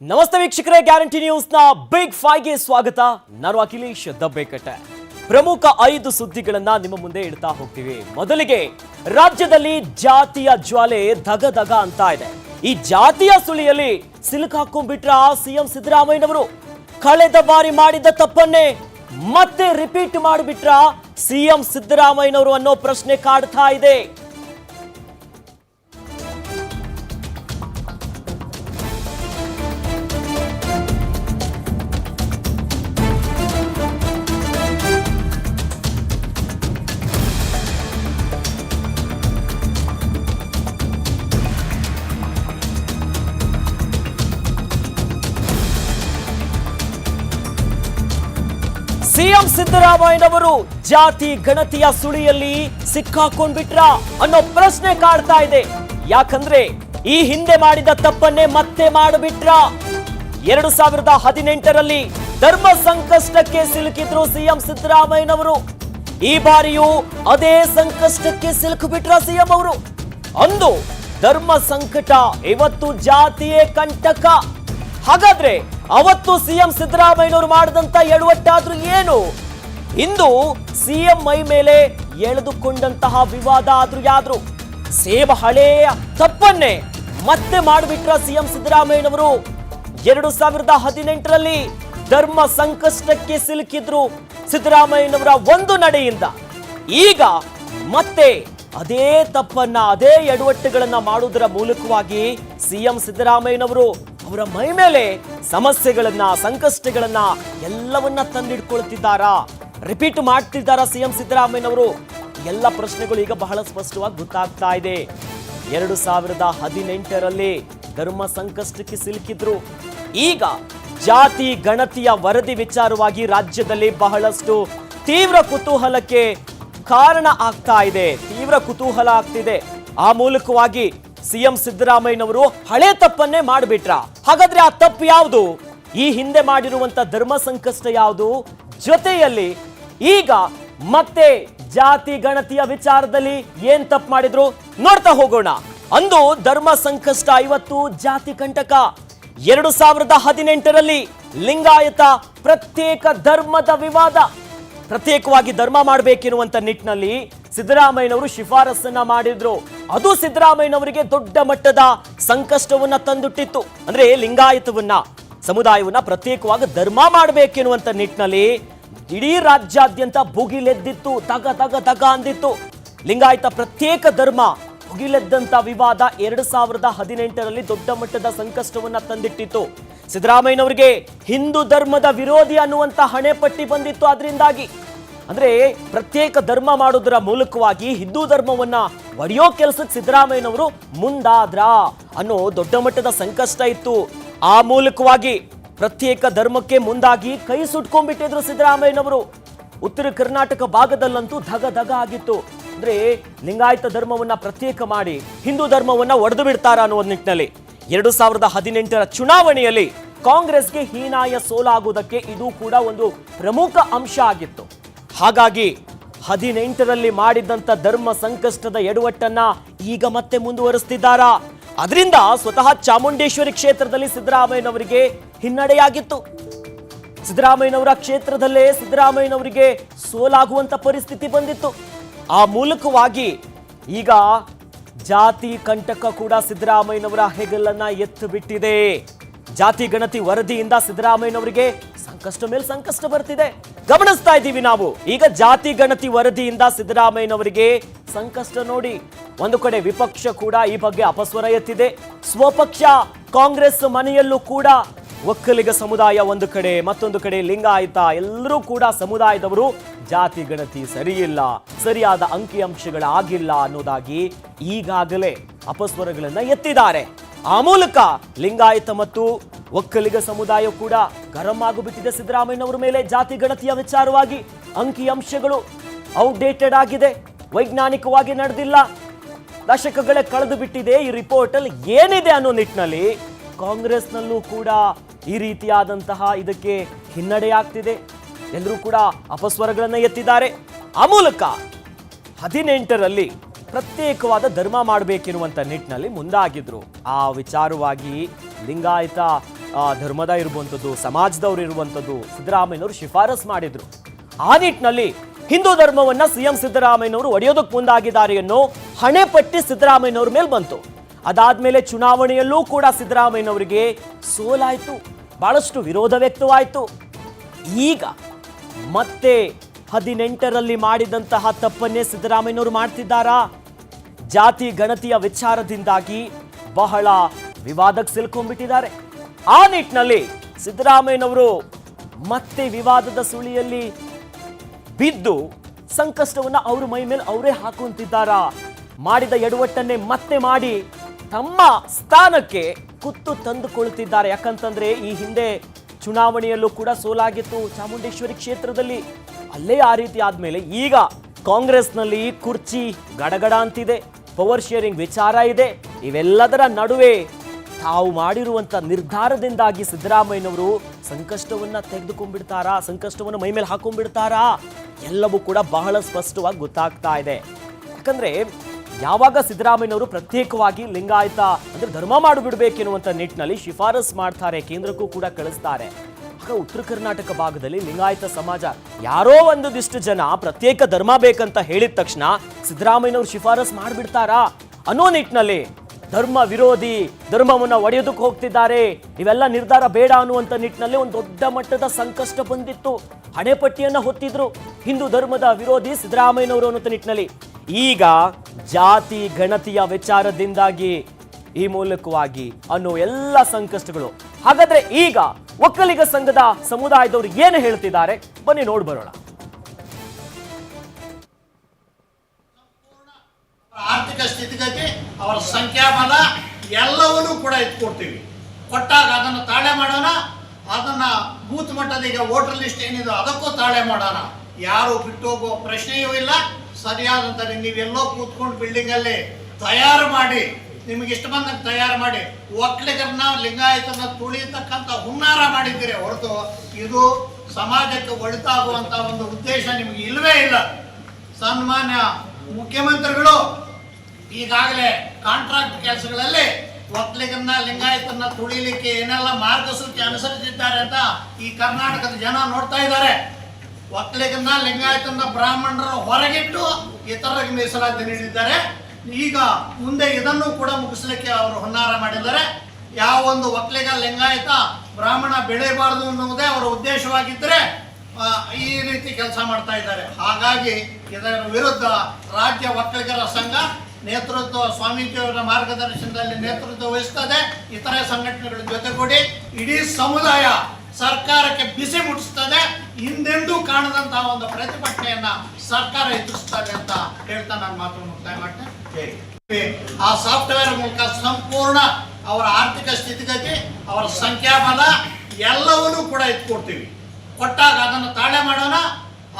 ನಮಸ್ತೆ ವೀಕ್ಷಕರೇ, guarantee ನ್ಯೂಸ್ನ big ಫೈವ್ಗೆ ಸ್ವಾಗತ. ನಾನು ಅಖಿಲೇಶ್ ದಬ್ಬೆಕಟ್ಟೆ ಪ್ರಮುಖ ಐದು ಸುದ್ದಿಗಳನ್ನ ನಿಮ್ಮ ಮುಂದೆ ಇಡ್ತಾ ಹೋಗ್ತೀವಿ. ಮೊದಲಿಗೆ, ರಾಜ್ಯದಲ್ಲಿ ಜಾತಿಯ ಜ್ವಾಲೆ ಧಗ ಧಗ ಅಂತ ಇದೆ. ಈ ಜಾತಿಯ ಸುಳಿಯಲ್ಲಿ ಸಿಲುಕಾಕೊಂಡ್ಬಿಟ್ರ ಸಿಎಂ ಸಿದ್ದರಾಮಯ್ಯನವರು. ಕಳೆದ ಬಾರಿ ಮಾಡಿದ ತಪ್ಪನ್ನೇ ಮತ್ತೆ ರಿಪೀಟ್ ಮಾಡಿಬಿಟ್ರ ಸಿಎಂ ಸಿದ್ದರಾಮಯ್ಯನವರು ಅನ್ನೋ ಪ್ರಶ್ನೆ ಕಾಡ್ತಾ ಇದೆ. ಸಿಎಂ ಸಿದ್ದರಾಮಯ್ಯನವರು ಜಾತಿ ಗಣತಿಯ ಸುಳಿಯಲ್ಲಿ ಸಿಕ್ಕಾಕೊಂಡ್ಬಿಟ್ರ ಅನ್ನೋ ಪ್ರಶ್ನೆ ಕಾಡ್ತಾ ಇದೆ. ಯಾಕಂದ್ರೆ ಈ ಹಿಂದೆ ಮಾಡಿದ ತಪ್ಪನ್ನೇ ಮತ್ತೆ ಮಾಡಿಬಿಟ್ರ. ಎರಡು ಸಾವಿರದ ಹದಿನೆಂಟರಲ್ಲಿ ಧರ್ಮ ಸಂಕಷ್ಟಕ್ಕೆ ಸಿಲುಕಿದ್ರು ಸಿಎಂ ಸಿದ್ದರಾಮಯ್ಯನವರು. ಈ ಬಾರಿಯೂ ಅದೇ ಸಂಕಷ್ಟಕ್ಕೆ ಸಿಲುಕು ಬಿಟ್ರ ಸಿಎಂ ಅವರು. ಅಂದು ಧರ್ಮ ಸಂಕಟ, ಇವತ್ತು ಜಾತಿಯೇ ಕಂಟಕ. ಹಾಗಾದ್ರೆ ಅವತ್ತು ಸಿಎಂ ಸಿದ್ದರಾಮಯ್ಯನವರು ಮಾಡಿದಂತ ಎಡವಟ್ಟಾದ್ರೂ ಏನು? ಇಂದು ಸಿಎಂ ಮೈ ಮೇಲೆ ಎಳೆದುಕೊಂಡಂತಹ ವಿವಾದ ಆದ್ರೂ ಯಾದ್ರು? ಸೇಮ್ ಹಳೆಯ ತಪ್ಪನ್ನೇ ಮತ್ತೆ ಮಾಡಿಬಿಟ್ರ ಸಿಎಂ ಸಿದ್ದರಾಮಯ್ಯನವರು? ಎರಡು ಸಾವಿರದ ಹದಿನೆಂಟರಲ್ಲಿ ಧರ್ಮ ಸಂಕಷ್ಟಕ್ಕೆ ಸಿಲುಕಿದ್ರು ಸಿದ್ದರಾಮಯ್ಯನವರ ಒಂದು ನಡೆಯಿಂದ. ಈಗ ಮತ್ತೆ ಅದೇ ತಪ್ಪನ್ನ, ಅದೇ ಎಡವಟ್ಟುಗಳನ್ನ ಮಾಡುವುದರ ಮೂಲಕವಾಗಿ ಸಿಎಂ ಸಿದ್ದರಾಮಯ್ಯನವರು ಅವರ ಮೈ ಮೇಲೆ ಸಮಸ್ಯೆಗಳನ್ನ, ಸಂಕಷ್ಟಗಳನ್ನ ಎಲ್ಲವನ್ನ ತಂದಿಟ್ಕೊಳ್ತಿದ್ದಾರಾ ರಿಪೀಟ್ ಮಾಡ್ತಿದ್ದಾರಾ ಸಿಎಂ ಸಿದ್ದರಾಮಯ್ಯನವರು? ಎಲ್ಲ ಪ್ರಶ್ನೆಗಳು ಈಗ ಬಹಳ ಸ್ಪಷ್ಟವಾಗಿ ಗೊತ್ತಾಗ್ತಾ ಇದೆ. ಎರಡು ಸಾವಿರದ ಹದಿನೆಂಟರಲ್ಲಿ ಧರ್ಮ ಸಂಕಷ್ಟಕ್ಕೆ ಸಿಲುಕಿದ್ರು. ಈಗ ಜಾತಿ, ಗಣತಿಯ ವರದಿ ವಿಚಾರವಾಗಿ ರಾಜ್ಯದಲ್ಲಿ ಬಹಳಷ್ಟು ತೀವ್ರ ಕುತೂಹಲಕ್ಕೆ ಕಾರಣ ಆಗ್ತಾ ಇದೆ. ತೀವ್ರ ಕುತೂಹಲ ಆಗ್ತಿದೆ. ಆ ಮೂಲಕವಾಗಿ ಸಿಎಂ ಸಿದ್ದರಾಮಯ್ಯನವರು ಹಳೆ ತಪ್ಪನ್ನೇ ಮಾಡಿಬಿಟ್ರ. ಹಾಗಾದ್ರೆ ಆ ತಪ್ಪು ಯಾವುದು? ಈ ಹಿಂದೆ ಮಾಡಿರುವಂತ ಧರ್ಮ ಸಂಕಷ್ಟ ಯಾವುದು? ಜೊತೆಯಲ್ಲಿ ಈಗ ಮತ್ತೆ ಜಾತಿ ಗಣತಿಯ ವಿಚಾರದಲ್ಲಿ ಏನ್ ತಪ್ಪು ಮಾಡಿದ್ರು? ನೋಡ್ತಾ ಹೋಗೋಣ. ಅಂದು ಧರ್ಮ ಸಂಕಷ್ಟ ಇವತ್ತು ಜಾತಿ ಕಂಟಕ. ಎರಡು ಸಾವಿರದ ಹದಿನೆಂಟರಲ್ಲಿ ಲಿಂಗಾಯತ ಪ್ರತ್ಯೇಕ ಧರ್ಮದ ವಿವಾದ. ಪ್ರತ್ಯೇಕವಾಗಿ ಧರ್ಮ ಮಾಡಬೇಕಿರುವಂತ ನಿಟ್ಟಿನಲ್ಲಿ ಸಿದ್ದರಾಮಯ್ಯನವರು ಶಿಫಾರಸನ್ನ ಮಾಡಿದ್ರು. ಅದು ಸಿದ್ದರಾಮಯ್ಯನವರಿಗೆ ದೊಡ್ಡ ಮಟ್ಟದ ಸಂಕಷ್ಟವನ್ನ ತಂದುಟ್ಟಿತ್ತು. ಅಂದ್ರೆ ಲಿಂಗಾಯತವನ್ನ, ಸಮುದಾಯವನ್ನ ಪ್ರತ್ಯೇಕವಾಗಿ ಧರ್ಮ ಮಾಡಬೇಕೆನ್ನುವಂತ ನಿಟ್ಟಿನಲ್ಲಿ ಇಡೀ ರಾಜ್ಯಾದ್ಯಂತ ಭುಗಿಲೆದ್ದಿತ್ತು, ತಗ ತಗ ತಗ ಅಂದಿತ್ತು. ಲಿಂಗಾಯತ ಪ್ರತ್ಯೇಕ ಧರ್ಮ, ಭುಗಿಲೆದ್ದಂತ ವಿವಾದ ಎರಡು ಸಾವಿರದ ಹದಿನೆಂಟರಲ್ಲಿ ದೊಡ್ಡ ಮಟ್ಟದ ಸಂಕಷ್ಟವನ್ನ ತಂದಿಟ್ಟಿತ್ತು. ಸಿದ್ದರಾಮಯ್ಯನವರಿಗೆ ಹಿಂದೂ ಧರ್ಮದ ವಿರೋಧಿ ಅನ್ನುವಂತ ಹಣೆ ಪಟ್ಟಿ ಬಂದಿತ್ತು. ಅದರಿಂದಾಗಿ ಅಂದ್ರೆ ಪ್ರತ್ಯೇಕ ಧರ್ಮ ಮಾಡೋದರ ಮೂಲಕವಾಗಿ ಹಿಂದೂ ಧರ್ಮವನ್ನ ಒಡೆಯೋ ಕೆಲಸಕ್ಕೆ ಸಿದ್ದರಾಮಯ್ಯನವರು ಮುಂದಾದ್ರ ಅನ್ನೋ ದೊಡ್ಡ ಮಟ್ಟದ ಸಂಕಷ್ಟ ಇತ್ತು. ಆ ಮೂಲಕವಾಗಿ ಪ್ರತ್ಯೇಕ ಧರ್ಮಕ್ಕೆ ಮುಂದಾಗಿ ಕೈ ಸುಟ್ಕೊಂಡ್ಬಿಟ್ಟಿದ್ರು ಸಿದ್ದರಾಮಯ್ಯನವರು. ಉತ್ತರ ಕರ್ನಾಟಕ ಭಾಗದಲ್ಲಂತೂ ಧಗ ಧಗ ಆಗಿತ್ತು. ಅಂದ್ರೆ ಲಿಂಗಾಯತ ಧರ್ಮವನ್ನ ಪ್ರತ್ಯೇಕ ಮಾಡಿ ಹಿಂದೂ ಧರ್ಮವನ್ನ ಒಡೆದು ಬಿಡ್ತಾರ ಅನ್ನೋ ನಿಟ್ಟಿನಲ್ಲಿ. ಎರಡು ಸಾವಿರದ ಹದಿನೆಂಟರ ಚುನಾವಣೆಯಲ್ಲಿ ಕಾಂಗ್ರೆಸ್ಗೆ ಹೀನಾಯ ಸೋಲಾಗುವುದಕ್ಕೆ ಇದು ಕೂಡ ಒಂದು ಪ್ರಮುಖ ಅಂಶ ಆಗಿತ್ತು. ಹಾಗಾಗಿ ಹದಿನೆಂಟರಲ್ಲಿ ಮಾಡಿದ್ದಂಥ ಧರ್ಮ ಸಂಕಷ್ಟದ ಎಡವಟ್ಟನ್ನ ಈಗ ಮತ್ತೆ ಮುಂದುವರಿಸ್ತಿದ್ದಾರಾ? ಅದರಿಂದ ಸ್ವತಃ ಚಾಮುಂಡೇಶ್ವರಿ ಕ್ಷೇತ್ರದಲ್ಲಿ ಸಿದ್ದರಾಮಯ್ಯನವರಿಗೆ ಹಿನ್ನಡೆಯಾಗಿತ್ತು. ಸಿದ್ದರಾಮಯ್ಯನವರ ಕ್ಷೇತ್ರದಲ್ಲೇ ಸಿದ್ದರಾಮಯ್ಯನವರಿಗೆ ಸೋಲಾಗುವಂಥ ಪರಿಸ್ಥಿತಿ ಬಂದಿತ್ತು. ಆ ಮೂಲಕವಾಗಿ ಈಗ ಜಾತಿ, ಕಂಟಕ ಕೂಡ ಸಿದ್ದರಾಮಯ್ಯನವರ ಹೆಗಲನ್ನ ಎತ್ತು ಬಿಟ್ಟಿದೆ. ಜಾತಿ ಗಣತಿ ವರದಿಯಿಂದ ಸಿದ್ದರಾಮಯ್ಯನವರಿಗೆ ಸಂಕಷ್ಟ ಮೇಲೆ ಸಂಕಷ್ಟ ಬರ್ತಿದೆ. ಗಮನಿಸ್ತಾ ಇದ್ದೀವಿ ನಾವು. ಈಗ ಜಾತಿ ಗಣತಿ ವರದಿಯಿಂದ ಸಿದ್ದರಾಮಯ್ಯನವರಿಗೆ ಸಂಕಷ್ಟ ನೋಡಿ. ಒಂದು ಕಡೆ ವಿಪಕ್ಷ ಕೂಡ ಈ ಬಗ್ಗೆ ಅಪಸ್ವರ ಎತ್ತಿದೆ. ಸ್ವಪಕ್ಷ, ಕಾಂಗ್ರೆಸ್ ಮನೆಯಲ್ಲೂ ಕೂಡ ಒಕ್ಕಲಿಗ ಸಮುದಾಯ ಒಂದು ಕಡೆ, ಮತ್ತೊಂದು ಕಡೆ ಲಿಂಗಾಯತ ಎಲ್ಲರೂ ಕೂಡ ಸಮುದಾಯದವರು ಜಾತಿ ಗಣತಿ ಸರಿಯಿಲ್ಲ, ಸರಿಯಾದ ಅಂಕಿಅಂಶಗಳಾಗಿಲ್ಲ ಅನ್ನೋದಾಗಿ ಈಗಾಗಲೇ ಅಪಸ್ವರಗಳನ್ನ ಎತ್ತಿದ್ದಾರೆ. ಆ ಮೂಲಕ ಲಿಂಗಾಯತ ಮತ್ತು ಒಕ್ಕಲಿಗ ಸಮುದಾಯ ಕೂಡ ಗರಂ ಆಗಿಬಿಟ್ಟಿದೆ ಸಿದ್ದರಾಮಯ್ಯನವರ ಮೇಲೆ ಜಾತಿ ಗಣತಿಯ ವಿಚಾರವಾಗಿ. ಅಂಕಿಅಂಶಗಳು ಔಟ್ಡೇಟೆಡ್ ಆಗಿದೆ. ವೈಜ್ಞಾನಿಕವಾಗಿ ನಡೆದಿಲ್ಲ. ದಶಕಗಳೇ ಕಳೆದು ಬಿಟ್ಟಿದೆ ಈ ರಿಪೋರ್ಟ್ ಅಲ್ಲಿ ಏನಿದೆ ಅನ್ನೋ ನಿಟ್ಟಿನಲ್ಲಿ ಕಾಂಗ್ರೆಸ್ನಲ್ಲೂ ಕೂಡ ಈ ರೀತಿಯಾದಂತಹ ಇದಕ್ಕೆ ಹಿನ್ನಡೆಯಾಗ್ತಿದೆ. ಎಲ್ಲರೂ ಕೂಡ ಅಪಸ್ವರಗಳನ್ನು ಎತ್ತಿದ್ದಾರೆ. ಆ ಮೂಲಕ ಹದಿನೆಂಟರಲ್ಲಿ ಪ್ರತ್ಯೇಕವಾದ ಧರ್ಮ ಮಾಡಬೇಕಿರುವಂತ ನಿಟ್ಟಿನಲ್ಲಿ ಮುಂದಾಗಿದ್ರು. ಆ ವಿಚಾರವಾಗಿ ಲಿಂಗಾಯತ ಧರ್ಮದ ಇರುವಂಥದ್ದು ಸಮಾಜದವ್ರು ಇರುವಂಥದ್ದು ಸಿದ್ದರಾಮಯ್ಯನವರು ಶಿಫಾರಸ್ ಮಾಡಿದ್ರು. ಆ ನಿಟ್ಟಿನಲ್ಲಿ ಹಿಂದೂ ಧರ್ಮವನ್ನ ಸಿಎಂ ಸಿದ್ದರಾಮಯ್ಯನವರು ಒಡೆಯೋದಕ್ಕೆ ಮುಂದಾಗಿದ್ದಾರೆ ಅನ್ನೋ ಹಣೆ ಪಟ್ಟಿ ಸಿದ್ದರಾಮಯ್ಯನವ್ರ ಮೇಲೆ ಬಂತು. ಅದಾದ್ಮೇಲೆ ಚುನಾವಣೆಯಲ್ಲೂ ಕೂಡ ಸಿದ್ದರಾಮಯ್ಯನವರಿಗೆ ಸೋಲಾಯಿತು. ಬಹಳಷ್ಟು ವಿರೋಧ ವ್ಯಕ್ತವಾಯಿತು. ಈಗ ಮತ್ತೆ ಹದಿನೆಂಟರಲ್ಲಿ ಮಾಡಿದಂತಹ ತಪ್ಪನ್ನೇ ಸಿದ್ದರಾಮಯ್ಯನವರು ಮಾಡ್ತಿದ್ದಾರಾ? ಜಾತಿ ಗಣತಿಯ ವಿಚಾರದಿಂದಾಗಿ ಬಹಳ ವಿವಾದಕ್ಕೆ ಸಿಲ್ಕೊಂಡ್ಬಿಟ್ಟಿದ್ದಾರೆ. ಆ ನಿಟ್ಟಿನಲ್ಲಿ ಸಿದ್ದರಾಮಯ್ಯನವರು ಮತ್ತೆ ವಿವಾದದ ಸುಳಿಯಲ್ಲಿ ಬಿದ್ದು ಸಂಕಷ್ಟವನ್ನು ಅವರು ಮೈ ಮೇಲೆ ಅವರೇ ಹಾಕುವಂತಿದ್ದಾರಾ. ಮಾಡಿದ ಎಡವಟ್ಟನ್ನೇ ಮತ್ತೆ ಮಾಡಿ ತಮ್ಮ ಸ್ಥಾನಕ್ಕೆ ಕುತ್ತು ತಂದುಕೊಳ್ತಿದ್ದಾರೆ. ಯಾಕಂತಂದ್ರೆ ಈ ಹಿಂದೆ ಚುನಾವಣೆಯಲ್ಲೂ ಕೂಡ ಸೋಲಾಗಿತ್ತು ಚಾಮುಂಡೇಶ್ವರಿ ಕ್ಷೇತ್ರದಲ್ಲಿ. ಅಲ್ಲೇ ಆ ರೀತಿ ಆದ್ಮೇಲೆ ಈಗ ಕಾಂಗ್ರೆಸ್ನಲ್ಲಿ ಕುರ್ಚಿ ಗಡಗಡ ಅಂತಿದೆ. ಪವರ್ ಶೇರಿಂಗ್ ವಿಚಾರ ಇದೆ. ಇವೆಲ್ಲದರ ನಡುವೆ ತಾವು ಮಾಡಿರುವಂಥ ನಿರ್ಧಾರದಿಂದಾಗಿ ಸಿದ್ದರಾಮಯ್ಯನವರು ಸಂಕಷ್ಟವನ್ನ ತೆಗೆದುಕೊಂಡ್ಬಿಡ್ತಾರಾ? ಸಂಕಷ್ಟವನ್ನು ಮೈ ಮೇಲೆ ಹಾಕೊಂಡ್ಬಿಡ್ತಾರಾ? ಎಲ್ಲವೂ ಕೂಡ ಬಹಳ ಸ್ಪಷ್ಟವಾಗಿ ಗೊತ್ತಾಗ್ತಾ ಇದೆ. ಯಾಕಂದರೆ ಯಾವಾಗ ಸಿದ್ದರಾಮಯ್ಯನವರು ಪ್ರತ್ಯೇಕವಾಗಿ ಲಿಂಗಾಯತ ಅಂದ್ರೆ ಧರ್ಮ ಮಾಡಿಬಿಡ್ಬೇಕೆನ್ನುವಂತ ನಿಟ್ಟಿನಲ್ಲಿ ಶಿಫಾರಸ್ ಮಾಡ್ತಾರೆ, ಕೇಂದ್ರಕ್ಕೂ ಕೂಡ ಕಳಿಸ್ತಾರೆ. ಆಗ ಉತ್ತರ ಕರ್ನಾಟಕ ಭಾಗದಲ್ಲಿ ಲಿಂಗಾಯತ ಸಮಾಜ ಯಾರೋ ಒಂದಿಷ್ಟು ಜನ ಪ್ರತ್ಯೇಕ ಧರ್ಮ ಬೇಕಂತ ಹೇಳಿದ ತಕ್ಷಣ ಸಿದ್ದರಾಮಯ್ಯನವರು ಶಿಫಾರಸ್ ಮಾಡಿಬಿಡ್ತಾರಾ? ಅನ್ನೋ ನಿಟ್ಟಿನಲ್ಲಿ ಧರ್ಮ ವಿರೋಧಿ ಧರ್ಮವನ್ನ ಒಡೆಯೋದಕ್ಕೆ ಹೋಗ್ತಿದ್ದಾರೆ. ಇವೆಲ್ಲ ನಿರ್ಧಾರ ಬೇಡ ಅನ್ನುವಂತ ನಿಟ್ಟಿನಲ್ಲಿ ಒಂದು ದೊಡ್ಡ ಮಟ್ಟದ ಸಂಕಷ್ಟ ಬಂದಿತ್ತು. ಹಣೆಪಟ್ಟಿಯನ್ನ ಹೊತ್ತಿದ್ರು. ಹಿಂದೂ ಧರ್ಮದ ವಿರೋಧಿ ಸಿದ್ದರಾಮಯ್ಯನವರು ಅನ್ನುವಂಥ ನಿಟ್ಟಿನಲ್ಲಿ ಈಗ ಜಾತಿ ಗಣತಿಯ ವಿಚಾರದಿಂದಾಗಿ ಈ ಮೂಲಕವಾಗಿ ಅನ್ನೋ ಎಲ್ಲ ಸಂಕಷ್ಟಗಳು. ಹಾಗಾದ್ರೆ ಈಗ ಒಕ್ಕಲಿಗ ಸಂಘದ ಸಮುದಾಯದವರು ಏನು ಹೇಳ್ತಿದ್ದಾರೆ? ಬನ್ನಿ ನೋಡಿ ಬರೋಣ. ಆರ್ಥಿಕ ಸ್ಥಿತಿಗತಿ, ಅವರ ಸಂಖ್ಯಾಬಲ ಎಲ್ಲವನ್ನೂ ಕೂಡ ಎತ್ಕೊಡ್ತೀವಿ. ಕೊಟ್ಟಾಗ ಅದನ್ನು ತಾಳೆ ಮಾಡೋಣ, ಅದನ್ನ ಬೂತ್ ಮಟ್ಟದ ಈಗ ವೋಟರ್ ಲಿಸ್ಟ್ ಏನಿದೆ ಅದಕ್ಕೂ ತಾಳೆ ಮಾಡೋಣ. ಯಾರು ಬಿಟ್ಟು ಹೋಗುವ ಪ್ರಶ್ನೆಯೂ ಇಲ್ಲ. ಸರಿಯಾದಂತ ನೀವೆಲ್ಲೋ ಕೂತ್ಕೊಂಡು ಬಿಲ್ಡಿಂಗ್ ಅಲ್ಲಿ ತಯಾರು ಮಾಡಿ ನಿಮಗೆ ಇಷ್ಟ ಬಂದಂಗೆ ತಯಾರು ಮಾಡಿ ಒಕ್ಕಲಿಗರನ್ನ ಲಿಂಗಾಯತನ ತುಳಿಯತಕ್ಕಂಥ ಹುನ್ನಾರ ಮಾಡಿದ್ದೀರಿ ಹೊರತು ಇದು ಸಮಾಜಕ್ಕೆ ಒಳಿತಾಗುವಂಥ ಒಂದು ಉದ್ದೇಶ ನಿಮಗೆ ಇಲ್ಲವೇ ಇಲ್ಲ. ಸನ್ಮಾನ್ಯ ಮುಖ್ಯಮಂತ್ರಿಗಳು, ಈಗಾಗಲೇ ಕಾಂಟ್ರಾಕ್ಟ್ ಕೆಲಸಗಳಲ್ಲಿ ಒಕ್ಕಲಿಗರನ್ನ ಲಿಂಗಾಯತನ್ನ ತುಳಿಲಿಕ್ಕೆ ಏನೆಲ್ಲ ಮಾರ್ಗಸೂಚಿ ಅನುಸರಿಸಿದ್ದಾರೆ ಅಂತ ಈ ಕರ್ನಾಟಕದ ಜನ ನೋಡ್ತಾ ಇದ್ದಾರೆ. ಒಕ್ಕಲಿಗರನ್ನ ಲಿಂಗಾಯತನ ಬ್ರಾಹ್ಮಣರ ಹೊರಗಿಟ್ಟು ಇತರರಿಗೆ ಮೀಸಲಾತಿ ನೀಡಿದ್ದಾರೆ. ಈಗ ಮುಂದೆ ಇದನ್ನು ಕೂಡ ಮುಗಿಸ್ಲಿಕ್ಕೆ ಅವರು ಹೊನ್ನಾರ ಮಾಡಿದ್ದಾರೆ. ಯಾವ ಒಂದು ಒಕ್ಕಲಿಗ ಲಿಂಗಾಯತ ಬ್ರಾಹ್ಮಣ ಬೆಳೆಯಬಾರದು ಅನ್ನುವುದೇ ಅವರ ಉದ್ದೇಶವಾಗಿದ್ದರೆ ಈ ರೀತಿ ಕೆಲಸ ಮಾಡ್ತಾ ಇದ್ದಾರೆ. ಹಾಗಾಗಿ ಇದರ ವಿರುದ್ಧ ರಾಜ್ಯ ಒಕ್ಕಲಿಗರ ಸಂಘ ನೇತೃತ್ವ, ಸ್ವಾಮೀಜಿಯವರ ಮಾರ್ಗದರ್ಶನದಲ್ಲಿ ನೇತೃತ್ವ ವಹಿಸ್ತದೆ. ಇತರೆ ಸಂಘಟನೆಗಳ ಜೊತೆಗೂಡಿ ಇಡೀ ಸಮುದಾಯ ಸರ್ಕಾರಕ್ಕೆ ಬಿಸಿ ಮುಟ್ಟಿಸ್ತದೆ. ಹಿಂದೆಂದೂ ಕಾಣದಂತಹ ಒಂದು ಪ್ರತಿಭಟನೆಯನ್ನ ಸರ್ಕಾರ ಎದುರಿಸ್ತದೆ ಅಂತ ಹೇಳ್ತಾ ನಾನು ಮಾತನ್ನು ಮುಕ್ತಾಯ ಮಾಡ್ತೇನೆ. ಆ ಸಾಫ್ಟ್ವೇರ್ ಮೂಲಕ ಸಂಪೂರ್ಣ ಅವರ ಆರ್ಥಿಕ ಸ್ಥಿತಿಗತಿ ಅವರ ಸಂಖ್ಯಾಬಲ ಎಲ್ಲವನ್ನೂ ಕೂಡ ಎತ್ಕೊಡ್ತೀವಿ. ಕೊಟ್ಟಾಗ ಅದನ್ನು ತಾಳೆ ಮಾಡೋಣ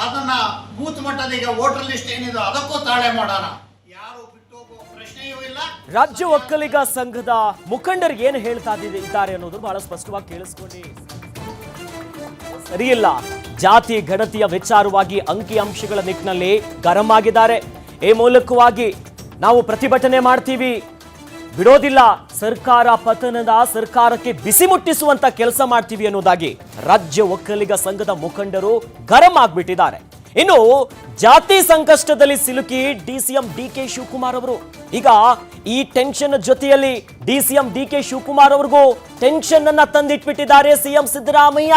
ಅದನ್ನ ಬೂತ್ ಮಟ್ಟದ ಈಗ ವೋಟರ್ ಲಿಸ್ಟ್ ಏನಿದೆ ಅದಕ್ಕೂ ತಾಳೆ ಮಾಡೋಣ. ಯಾರು ಬಿಟ್ಟು ಹೋಗುವ ಪ್ರಶ್ನೆಯೂ ಇಲ್ಲ. ರಾಜ್ಯ ಒಕ್ಕಲಿಗ ಸಂಘದ ಮುಖಂಡರಿಗೆ ಏನು ಹೇಳ್ತಾ ಇದ್ದಿ- ಇದ್ದಾರೆ ಅನ್ನೋದು ಬಹಳ ಸ್ಪಷ್ಟವಾಗಿ ಕೇಳಿಸ್ಕೊಳ್ಳಿ. ಸರಿಯಿಲ್ಲ. ಜಾತಿ ಗಣತಿಯ ವಿಚಾರವಾಗಿ ಅಂಕಿಅಂಶಗಳ ನಿಟ್ಟಿನಲ್ಲಿ ಗರಂ ಆಗಿದ್ದಾರೆ ಈ ಮೂಲಕವಾಗಿ ನಾವು ಪ್ರತಿಭಟನೆ ಮಾಡ್ತೀವಿ. ಬಿಡೋದಿಲ್ಲ, ಸರ್ಕಾರ ಪತನದ ಸರ್ಕಾರಕ್ಕೆ ಬಿಸಿ ಮುಟ್ಟಿಸುವಂತ ಕೆಲಸ ಮಾಡ್ತೀವಿ ಅನ್ನೋದಾಗಿ ರಾಜ್ಯ ಒಕ್ಕಲಿಗ ಸಂಘದ ಮುಖಂಡರು ಗರಂ ಆಗ್ಬಿಟ್ಟಿದ್ದಾರೆ. ಇನ್ನು ಜಾತಿ ಸಂಕಷ್ಟದಲ್ಲಿ ಸಿಲುಕಿ ಡಿಸಿಎಂ ಡಿ ಕೆ ಶಿವಕುಮಾರ್ ಅವರು. ಈಗ ಈ ಟೆನ್ಷನ್ ಜೊತೆಯಲ್ಲಿ ಡಿಸಿಎಂ ಡಿ ಕೆ ಶಿವಕುಮಾರ್ ಅವ್ರಿಗೂ ಟೆನ್ಷನ್ ಅನ್ನ ತಂದಿಟ್ಬಿಟ್ಟಿದ್ದಾರೆ ಸಿಎಂ ಸಿದ್ದರಾಮಯ್ಯ.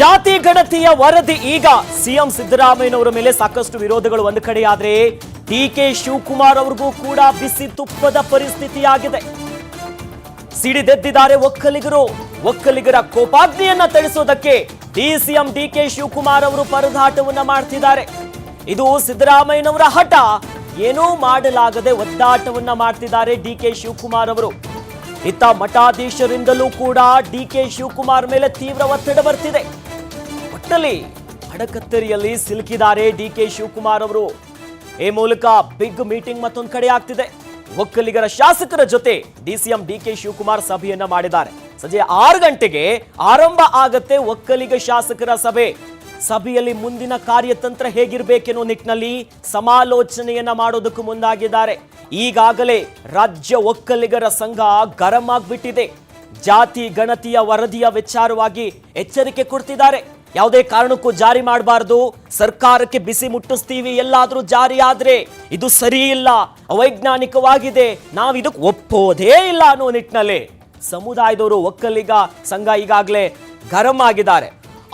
ಜಾತಿ ಗಣತಿಯ ವರದಿ ಈಗ ಸಿಎಂ ಸಿದ್ದರಾಮಯ್ಯನವರ ಮೇಲೆ ಸಾಕಷ್ಟು ವಿರೋಧಗಳು ಒಂದು ಕಡೆಯಾದ್ರೆ ಡಿ ಕೆ ಶಿವಕುಮಾರ್ ಅವ್ರಿಗೂ ಕೂಡ ಬಿಸಿ ತುಪ್ಪದ ಪರಿಸ್ಥಿತಿಯಾಗಿದೆ. ಸಿಡಿದೆದ್ದಿದ್ದಾರೆ ಒಕ್ಕಲಿಗರು. ಒಕ್ಕಲಿಗರ ಕೋಪಾಗ್ನಿಯನ್ನ ತಣಿಸೋದಕ್ಕೆ ಡಿಸಿಎಂ ಡಿ ಕೆ ಶಿವಕುಮಾರ್ ಅವರು ಪರದಾಟವನ್ನ ಮಾಡ್ತಿದ್ದಾರೆ. ಇದು ಸಿದ್ದರಾಮಯ್ಯನವರ ಹಠ. ಏನೂ ಮಾಡಲಾಗದೆ ಒದ್ದಾಟವನ್ನ ಮಾಡ್ತಿದ್ದಾರೆ ಡಿ ಕೆ ಶಿವಕುಮಾರ್ ಅವರು. ಇತ್ತ ಮಠಾಧೀಶರಿಂದಲೂ ಕೂಡ ಡಿ ಕೆ ಶಿವಕುಮಾರ್ ಮೇಲೆ ತೀವ್ರ ಒತ್ತಡ ಬರ್ತಿದೆ. ಒಟ್ಟಲ್ಲಿ ಅಡಕತ್ತರಿಯಲ್ಲಿ ಸಿಲುಕಿದ್ದಾರೆ ಡಿ ಕೆ ಶಿವಕುಮಾರ್ ಅವರು. ಈ ಮೂಲಕ ಬಿಗ್ ಮೀಟಿಂಗ್ ಮತ್ತೊಂದು ಕಡೆ ಆಗ್ತಿದೆ. ಒಕ್ಕಲಿಗರ ಶಾಸಕರ ಜೊತೆ ಡಿಸಿಎಂ ಡಿ ಕೆ ಶಿವಕುಮಾರ್ ಸಭೆಯನ್ನ ಮಾಡಿದ್ದಾರೆ. ಸಂಜೆ ಆರು ಗಂಟೆಗೆ ಆರಂಭ ಆಗತ್ತೆ ಒಕ್ಕಲಿಗ ಶಾಸಕರ ಸಭೆ. ಸಭೆಯಲ್ಲಿ ಮುಂದಿನ ಕಾರ್ಯತಂತ್ರ ಹೇಗಿರ್ಬೇಕೆನ್ನೋ ನಿಟ್ಟಿನಲ್ಲಿ ಸಮಾಲೋಚನೆಯನ್ನ ಮಾಡೋದಕ್ಕೂ ಮುಂದಾಗಿದ್ದಾರೆ. ಈಗಾಗಲೇ ರಾಜ್ಯ ಒಕ್ಕಲಿಗರ ಸಂಘ ಗರಂ ಆಗ್ಬಿಟ್ಟಿದೆ. ಜಾತಿ, ಗಣತಿಯ ವರದಿಯ ವಿಚಾರವಾಗಿ ಎಚ್ಚರಿಕೆ ಕೊಡ್ತಿದ್ದಾರೆ. ಯಾವುದೇ ಕಾರಣಕ್ಕೂ ಜಾರಿ ಮಾಡಬಾರ್ದು. ಸರ್ಕಾರಕ್ಕೆ ಬಿಸಿ ಮುಟ್ಟಿಸ್ತೀವಿ, ಎಲ್ಲಾದರೂ ಜಾರಿ ಆದರೆ ಇದು ಸರಿ ಇಲ್ಲ, ಅವೈಜ್ಞಾನಿಕವಾಗಿದೆ. ನಾವು ಇದಕ್ಕೆ ಒಪ್ಪೋದೇ ಇಲ್ಲ ಅನ್ನೋ ನಿಟ್ಟಿನಲ್ಲಿ ಸಮುದಾಯದವರು ಒಕ್ಕಲಿಗ ಸಂಘ ಈಗಾಗಲೇ ಗರಂ ಆಗಿದ್ದಾರೆ.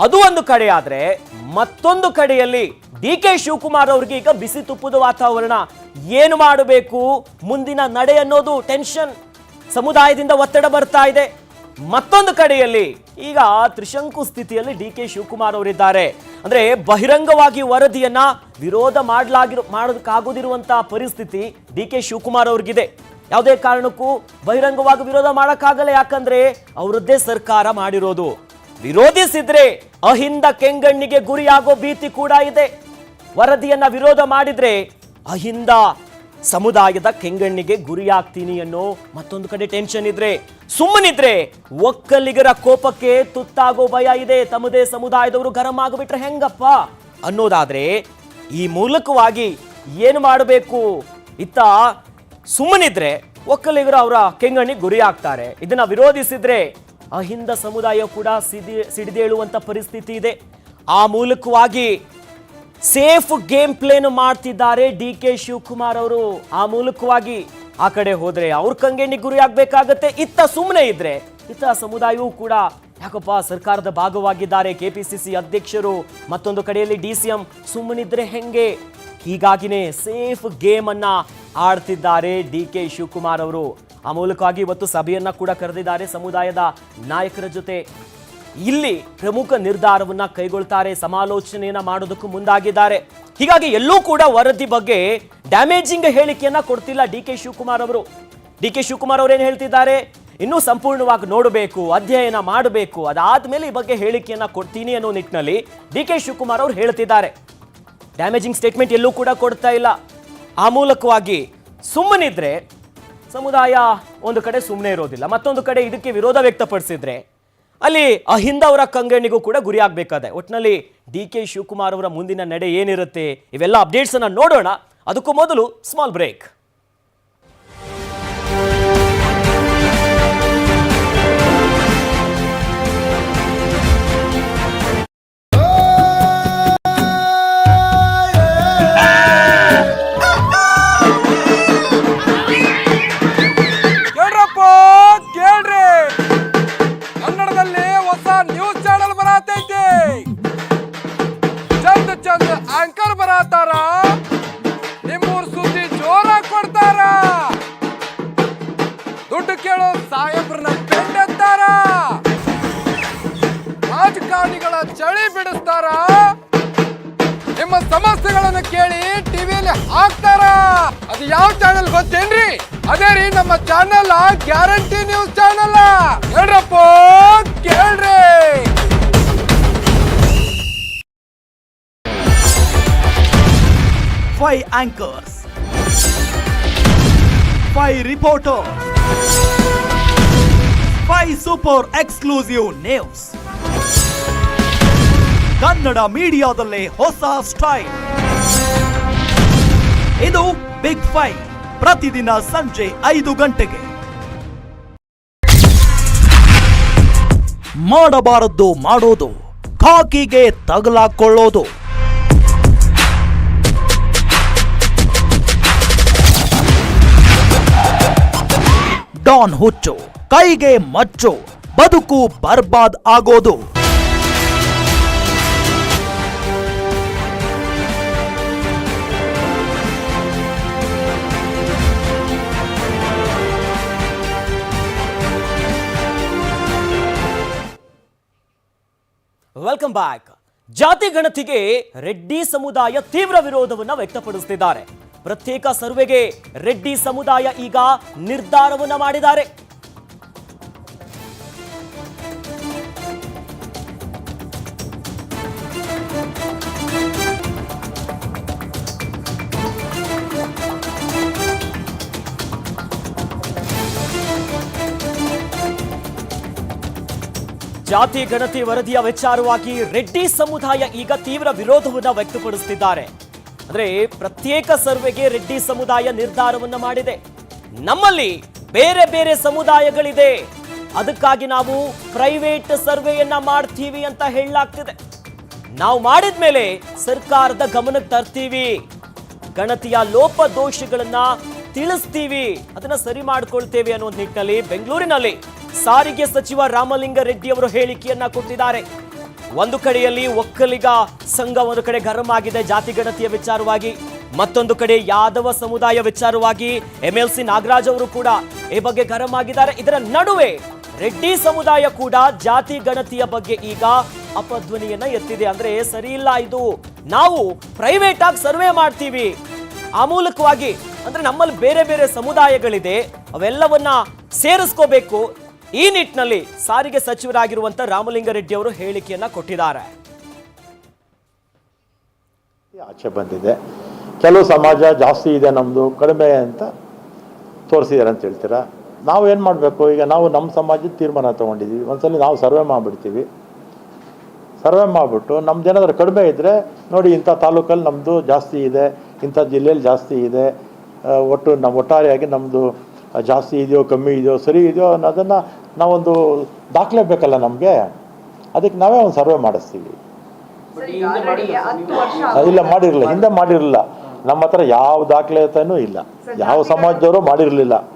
ಅದು ಒಂದು ಕಡೆ ಆದರೆ ಮತ್ತೊಂದು ಕಡೆಯಲ್ಲಿ ಡಿ ಕೆ ಶಿವಕುಮಾರ್ ಅವ್ರಿಗೆ ಈಗ ಬಿಸಿ ತುಪ್ಪದ ವಾತಾವರಣ ಏನು ಮಾಡಬೇಕು? ಮುಂದಿನ ನಡೆ ಅನ್ನೋದು ಟೆನ್ಷನ್ ಸಮುದಾಯದಿಂದ ಒತ್ತಡ ಬರ್ತಾ ಇದೆ. ಮತ್ತೊಂದು ಕಡೆಯಲ್ಲಿ ಈಗ ತ್ರಿಶಂಕು ಸ್ಥಿತಿಯಲ್ಲಿ ಡಿ ಕೆ ಶಿವಕುಮಾರ್ ಅವರಿದ್ದಾರೆ. ಅಂದ್ರೆ ಬಹಿರಂಗವಾಗಿ ವರದಿಯನ್ನ ವಿರೋಧ ಮಾಡಲಾಗಿರೋ, ಮಾಡೋದಕ್ಕಾಗೋದಿರುವಂತಹ ಪರಿಸ್ಥಿತಿ ಡಿ ಕೆ ಶಿವಕುಮಾರ್ ಅವ್ರಿಗಿದೆ. ಯಾವುದೇ ಕಾರಣಕ್ಕೂ ಬಹಿರಂಗವಾಗಿ ವಿರೋಧ ಮಾಡೋಕ್ಕಾಗಲ್ಲ, ಯಾಕಂದ್ರೆ ಅವರದ್ದೇ ಸರ್ಕಾರ ಮಾಡಿರೋದು. ವಿರೋಧಿಸಿದ್ರೆ ಅಹಿಂದ ಕೆಂಗಣ್ಣಿಗೆ ಗುರಿಯಾಗೋ ಭೀತಿ ಕೂಡ ಇದೆ. ವರದಿಯನ್ನ ವಿರೋಧ ಮಾಡಿದ್ರೆ ಅಹಿಂದ ಸಮುದಾಯದ ಕೆಂಗಣ್ಣಿಗೆ ಗುರಿಯಾಗ್ತೀನಿ ಅನ್ನೋ ಮತ್ತೊಂದು ಕಡೆ ಟೆನ್ಷನ್ ಇದ್ರೆ, ಸುಮ್ಮನಿದ್ರೆ ಒಕ್ಕಲಿಗರ ಕೋಪಕ್ಕೆ ತುತ್ತಾಗೋ ಭಯ ಇದೆ. ತಮ್ಮದೇ ಸಮುದಾಯದವರು ಗರಂ ಆಗಿಬಿಟ್ರೆ ಹೆಂಗಪ್ಪ? ಅನ್ನೋದಾದ್ರೆ, ಈ ಮೂಲಕವಾಗಿ ಏನು ಮಾಡಬೇಕು? ಇತ್ತ ಸುಮ್ಮನಿದ್ರೆ ಒಕ್ಕಲಿಗರು ಅವರ ಕೆಂಗಣ್ಣಿಗೆ ಗುರಿ ಆಗ್ತಾರೆ ಇದನ್ನ ವಿರೋಧಿಸಿದ್ರೆ ಅಹಿಂದ ಸಮುದಾಯ ಕೂಡ ಸಿಡಿ ಸಿಡಿದೇಳುವಂತ ಪರಿಸ್ಥಿತಿ ಇದೆ. ಆ ಮೂಲಕವಾಗಿ ಸೇಫ್ ಗೇಮ್ ಪ್ಲೇನ್ ಮಾಡ್ತಿದ್ದಾರೆ ಡಿ ಕೆ ಶಿವಕುಮಾರ್ ಅವರು. ಆ ಮೂಲಕವಾಗಿ ಆ ಕಡೆ ಹೋದ್ರೆ ಅವ್ರ ಕಂಗೆಣ್ಣಿ ಗುರಿ ಆಗ್ಬೇಕಾಗತ್ತೆ. ಇತ್ತ ಸುಮ್ಮನೆ ಇದ್ರೆ, ಇತ್ತ ಸಮುದಾಯವೂ ಕೂಡ ಯಾಕಪ್ಪ ಸರ್ಕಾರದ ಭಾಗವಾಗಿದ್ದಾರೆ. ಕೆಪಿಸಿಸಿ ಅಧ್ಯಕ್ಷರು ಮತ್ತೊಂದು ಕಡೆಯಲ್ಲಿ ಡಿ ಸಿ ಎಂ ಸುಮ್ಮನಿದ್ರೆ ಹೆಂಗೆ? ಹೀಗಾಗಿನೇ ಸೇಫ್ ಗೇಮ್ ಅನ್ನ ಆಡ್ತಿದ್ದಾರೆ ಡಿ ಕೆ ಶಿವಕುಮಾರ್ ಅವರು. ಆ ಮೂಲಕವಾಗಿ ಇವತ್ತು ಸಭೆಯನ್ನ ಕೂಡ ಕರೆದಿದ್ದಾರೆ ಸಮುದಾಯದ ನಾಯಕರ ಜೊತೆ. ಇಲ್ಲಿ ಪ್ರಮುಖ ನಿರ್ಧಾರವನ್ನ ಕೈಗೊಳ್ತಾರೆ, ಸಮಾಲೋಚನೆಯನ್ನ ಮಾಡೋದಕ್ಕೂ ಮುಂದಾಗಿದ್ದಾರೆ. ಹೀಗಾಗಿ ಎಲ್ಲೂ ಕೂಡ ವರದಿ ಬಗ್ಗೆ ಡ್ಯಾಮೇಜಿಂಗ್ ಹೇಳಿಕೆಯನ್ನ ಕೊಡ್ತಿಲ್ಲ ಡಿ ಕೆ ಶಿವಕುಮಾರ್ ಅವರು. ಡಿ ಕೆ ಶಿವಕುಮಾರ್ ಏನು ಹೇಳ್ತಿದ್ದಾರೆ? ಇನ್ನೂ ಸಂಪೂರ್ಣವಾಗಿ ನೋಡಬೇಕು, ಅಧ್ಯಯನ ಮಾಡಬೇಕು, ಅದಾದ್ಮೇಲೆ ಈ ಬಗ್ಗೆ ಹೇಳಿಕೆಯನ್ನ ಕೊಡ್ತೀನಿ ಅನ್ನೋ ನಿಟ್ಟಿನಲ್ಲಿ ಡಿ ಕೆ ಶಿವಕುಮಾರ್ ಅವರು ಹೇಳ್ತಿದ್ದಾರೆ. ಡ್ಯಾಮೇಜಿಂಗ್ ಸ್ಟೇಟ್ಮೆಂಟ್ ಎಲ್ಲೂ ಕೂಡ ಕೊಡ್ತಾ ಇಲ್ಲ. ಆ ಮೂಲಕವಾಗಿ ಸುಮ್ಮನಿದ್ರೆ, ಸಮುದಾಯ ಒಂದು ಕಡೆ ಸುಮ್ಮನೆ ಇರೋದಿಲ್ಲ, ಮತ್ತೊಂದು ಕಡೆ ಇದಕ್ಕೆ ವಿರೋಧ ವ್ಯಕ್ತಪಡಿಸಿದ್ರೆ ಅಲ್ಲಿ ಅಹಿಂದ ಅವರ ಕಂಗಣಿಗೂ ಕೂಡ ಗುರಿ ಆಗಬೇಕಾದೆ. ಒಟ್ಟಿನಲ್ಲಿ ಡಿ ಕೆ ಶಿವಕುಮಾರ್ ಅವರ ಮುಂದಿನ ನಡೆ ಏನಿರುತ್ತೆ? ಇವೆಲ್ಲ ಅಪ್ಡೇಟ್ಸ್ ಅನ್ನ ನೋಡೋಣ. ಅದಕ್ಕೂ ಮೊದಲು ಸ್ಮಾಲ್ ಬ್ರೇಕ್ ಬರತಾರ ನಿಮ್ಮೂರ್ ಸುದ್ದಿ ಜೋರಾಗಿ ಕೊಡ್ತಾರ? ದುಡ್ಡು ಕೇಳೋ ಸಾಹೇಬ್ರನ್ನ ಬೆಂಡೆತ್ತಾರ ರಾಜಕಾರಣಿಗಳ ಚಳಿ ಬಿಡಿಸ್ತಾರ? ನಿಮ್ಮ ಸಮಸ್ಯೆಗಳನ್ನು ಕೇಳಿ ಟಿವಿಯಲ್ಲಿ ಹಾಕ್ತಾರ? ಅದು ಯಾವ ಚಾನೆಲ್ ಗೊತ್ತೇನ್ರಿ? ಅದೇ ರೀ ನಮ್ಮ ಚಾನೆಲ್ ಗ್ಯಾರಂಟಿ ನ್ಯೂಸ್ ಚಾನೆಲ್ ಹೇಳ್ರಪ್ಪ, ಕೇಳ್ರಿ. Five anchors five reporter five super exclusive news Kannada ಮೀಡಿಯಾದಲ್ಲೇ ಹೊಸ ಸ್ಟೈಲ್ ಇದು ಬಿಗ್ ಫೈ ಪ್ರತಿದಿನ ಸಂಜೆ ಐದು ಗಂಟೆಗೆ. ಮಾಡಬಾರದ್ದು ಮಾಡೋದು, ಖಾಕಿಗೆ ತಗಲಾಕೊಳ್ಳೋದು. ಡಾನ್ ಹುಚ್ಚು, ಕೈಗೆ ಮಚ್ಚು, ಬದುಕು ಬರ್ಬಾದ್ ಆಗೋದು. ವೆಲ್ಕಮ್ ಬ್ಯಾಕ್ ಜಾತಿ ಗಣತಿಗೆ ರೆಡ್ಡಿ ಸಮುದಾಯ ತೀವ್ರ ವಿರೋಧವನ್ನು ವ್ಯಕ್ತಪಡಿಸುತ್ತಿದ್ದಾರೆ ಪ್ರತ್ಯೇಕ ಸರ್ವೆಗೆ ರೆಡ್ಡಿ ಸಮುದಾಯ ಈಗ ನಿರ್ಧಾರವನ್ನು ಮಾಡಿದ್ದಾರೆ. ಜಾತಿ ಗಣತಿ ವರದಿಯ ವಿಚಾರವಾಗಿ ರೆಡ್ಡಿ ಸಮುದಾಯ ಈಗ ತೀವ್ರ ವಿರೋಧವನ್ನು ವ್ಯಕ್ತಪಡಿಸುತ್ತಿದ್ದಾರೆ ಅಂದ್ರೆ ಪ್ರತ್ಯೇಕ ಸರ್ವೆಗೆ ರೆಡ್ಡಿ ಸಮುದಾಯ ನಿರ್ಧಾರವನ್ನ ಮಾಡಿದೆ. ನಮ್ಮಲ್ಲಿ ಬೇರೆ ಬೇರೆ ಸಮುದಾಯಗಳಿದೆ. ಅದಕ್ಕಾಗಿ ನಾವು ಪ್ರೈವೇಟ್ ಸರ್ವೆಯನ್ನ ಮಾಡ್ತೀವಿ ಅಂತ ಹೇಳಲಾಗ್ತಿದೆ. ನಾವು ಮಾಡಿದ್ಮೇಲೆ ಸರ್ಕಾರದ ಗಮನಕ್ಕೆ ತರ್ತೀವಿ. ಗಣತಿಯ ಲೋಪದೋಷಗಳನ್ನ ತಿಳಿಸ್ತೀವಿ. ಅದನ್ನ ಸರಿ ಮಾಡ್ಕೊಳ್ತೇವೆ ಅನ್ನೋ ನಿಟ್ಟಿನಲ್ಲಿ ಬೆಂಗಳೂರಿನಲ್ಲಿ ಸಾರಿಗೆ ಸಚಿವ ರಾಮಲಿಂಗ ರೆಡ್ಡಿ ಅವರು ಹೇಳಿಕೆಯನ್ನ ಕೊಟ್ಟಿದ್ದಾರೆ. ಒಂದು ಕಡೆಯಲ್ಲಿ ಒಕ್ಕಲಿಗ ಸಂಘ ಒಂದು ಕಡೆ ಗರಂ ಆಗಿದೆ, ಜಾತಿ ಗಣತಿಯ ವಿಚಾರವಾಗಿ. ಮತ್ತೊಂದು ಕಡೆ ಯಾದವ ಸಮುದಾಯ ವಿಚಾರವಾಗಿ ಎಂ ಎಲ್ ನಾಗರಾಜ್ ಅವರು ಕೂಡ ಈ ಬಗ್ಗೆ ಗರಂ ಆಗಿದ್ದಾರೆ. ಇದರ ನಡುವೆ ರೆಡ್ಡಿ ಸಮುದಾಯ ಕೂಡ ಜಾತಿ ಗಣತಿಯ ಬಗ್ಗೆ ಈಗ ಅಪಧ್ವನಿಯನ್ನ ಎತ್ತಿದೆ. ಅಂದ್ರೆ ಸರಿ ಇಲ್ಲ ಇದು. ನಾವು ಪ್ರೈವೇಟ್ ಆಗಿ ಸರ್ವೆ ಮಾಡ್ತೀವಿ. ಆ ಮೂಲಕವಾಗಿ ಅಂದ್ರೆ ನಮ್ಮಲ್ಲಿ ಬೇರೆ ಬೇರೆ ಸಮುದಾಯಗಳಿದೆ. ಅವೆಲ್ಲವನ್ನ ಸೇರಿಸ್ಕೋಬೇಕು. ಈ ನಿಟ್ಟಿನಲ್ಲಿ ಸಾರಿಗೆ ಸಚಿವರಾಗಿರುವಂತ ರಾಮಲಿಂಗಾರೆಡ್ಡಿ ಅವರು ಹೇಳಿಕೆಯನ್ನ ಕೊಟ್ಟಿದ್ದಾರೆ. ಆಚೆ ಬಂದಿದೆ. ಕೆಲವು ಸಮಾಜ ಜಾಸ್ತಿ ಇದೆ ನಮ್ಮದು ಕಡಿಮೆ ಅಂತ ತೋರಿಸಿದ್ದಾರೆ ಅಂತ ಹೇಳ್ತೀರಾ? ನಾವು ಏನು ಮಾಡಬೇಕು? ಈಗ ನಾವು ನಮ್ಮ ಸಮಾಜದ ತೀರ್ಮಾನ ತೊಗೊಂಡಿದ್ದೀವಿ ಒಂದ್ಸಲ ನಾವು ಸರ್ವೆ ಮಾಡಿಬಿಡ್ತೀವಿ. ಸರ್ವೆ ಮಾಡಿಬಿಟ್ಟು ನಮ್ದು ಏನಾದರೂ ಕಡಿಮೆ ಇದ್ದರೆ ನೋಡಿ ಇಂಥ ತಾಲೂಕಲ್ಲಿ ನಮ್ಮದು ಜಾಸ್ತಿ ಇದೆ, ಇಂಥ ಜಿಲ್ಲೆಯಲ್ಲಿ ಜಾಸ್ತಿ ಇದೆ ಒಟ್ಟು ನಮ್ಮ ಒಟ್ಟಾರೆಯಾಗಿ ನಮ್ಮದು ಜಾಸ್ತಿ ಇದೆಯೋ, ಕಮ್ಮಿ ಇದೆಯೋ, ಸರಿ ಇದೆಯೋ ಅನ್ನೋದನ್ನು ನಾವೊಂದು ದಾಖಲೆ ಬೇಕಲ್ಲ ನಮಗೆ? ಅದಕ್ಕೆ ನಾವೇ ಒಂದು ಸರ್ವೆ ಮಾಡಿಸ್ತೀವಿ. ಇಲ್ಲ ಮಾಡಿರಲಿಲ್ಲ. ಹಿಂದೆ ಮಾಡಿರಲಿಲ್ಲ. ನಮ್ಮ ಹತ್ರ ಯಾವ ದಾಖಲಾತಿನೂ ಇಲ್ಲ. ಯಾವ ಸಮಾಜದವರು ಮಾಡಿರಲಿಲ್ಲ.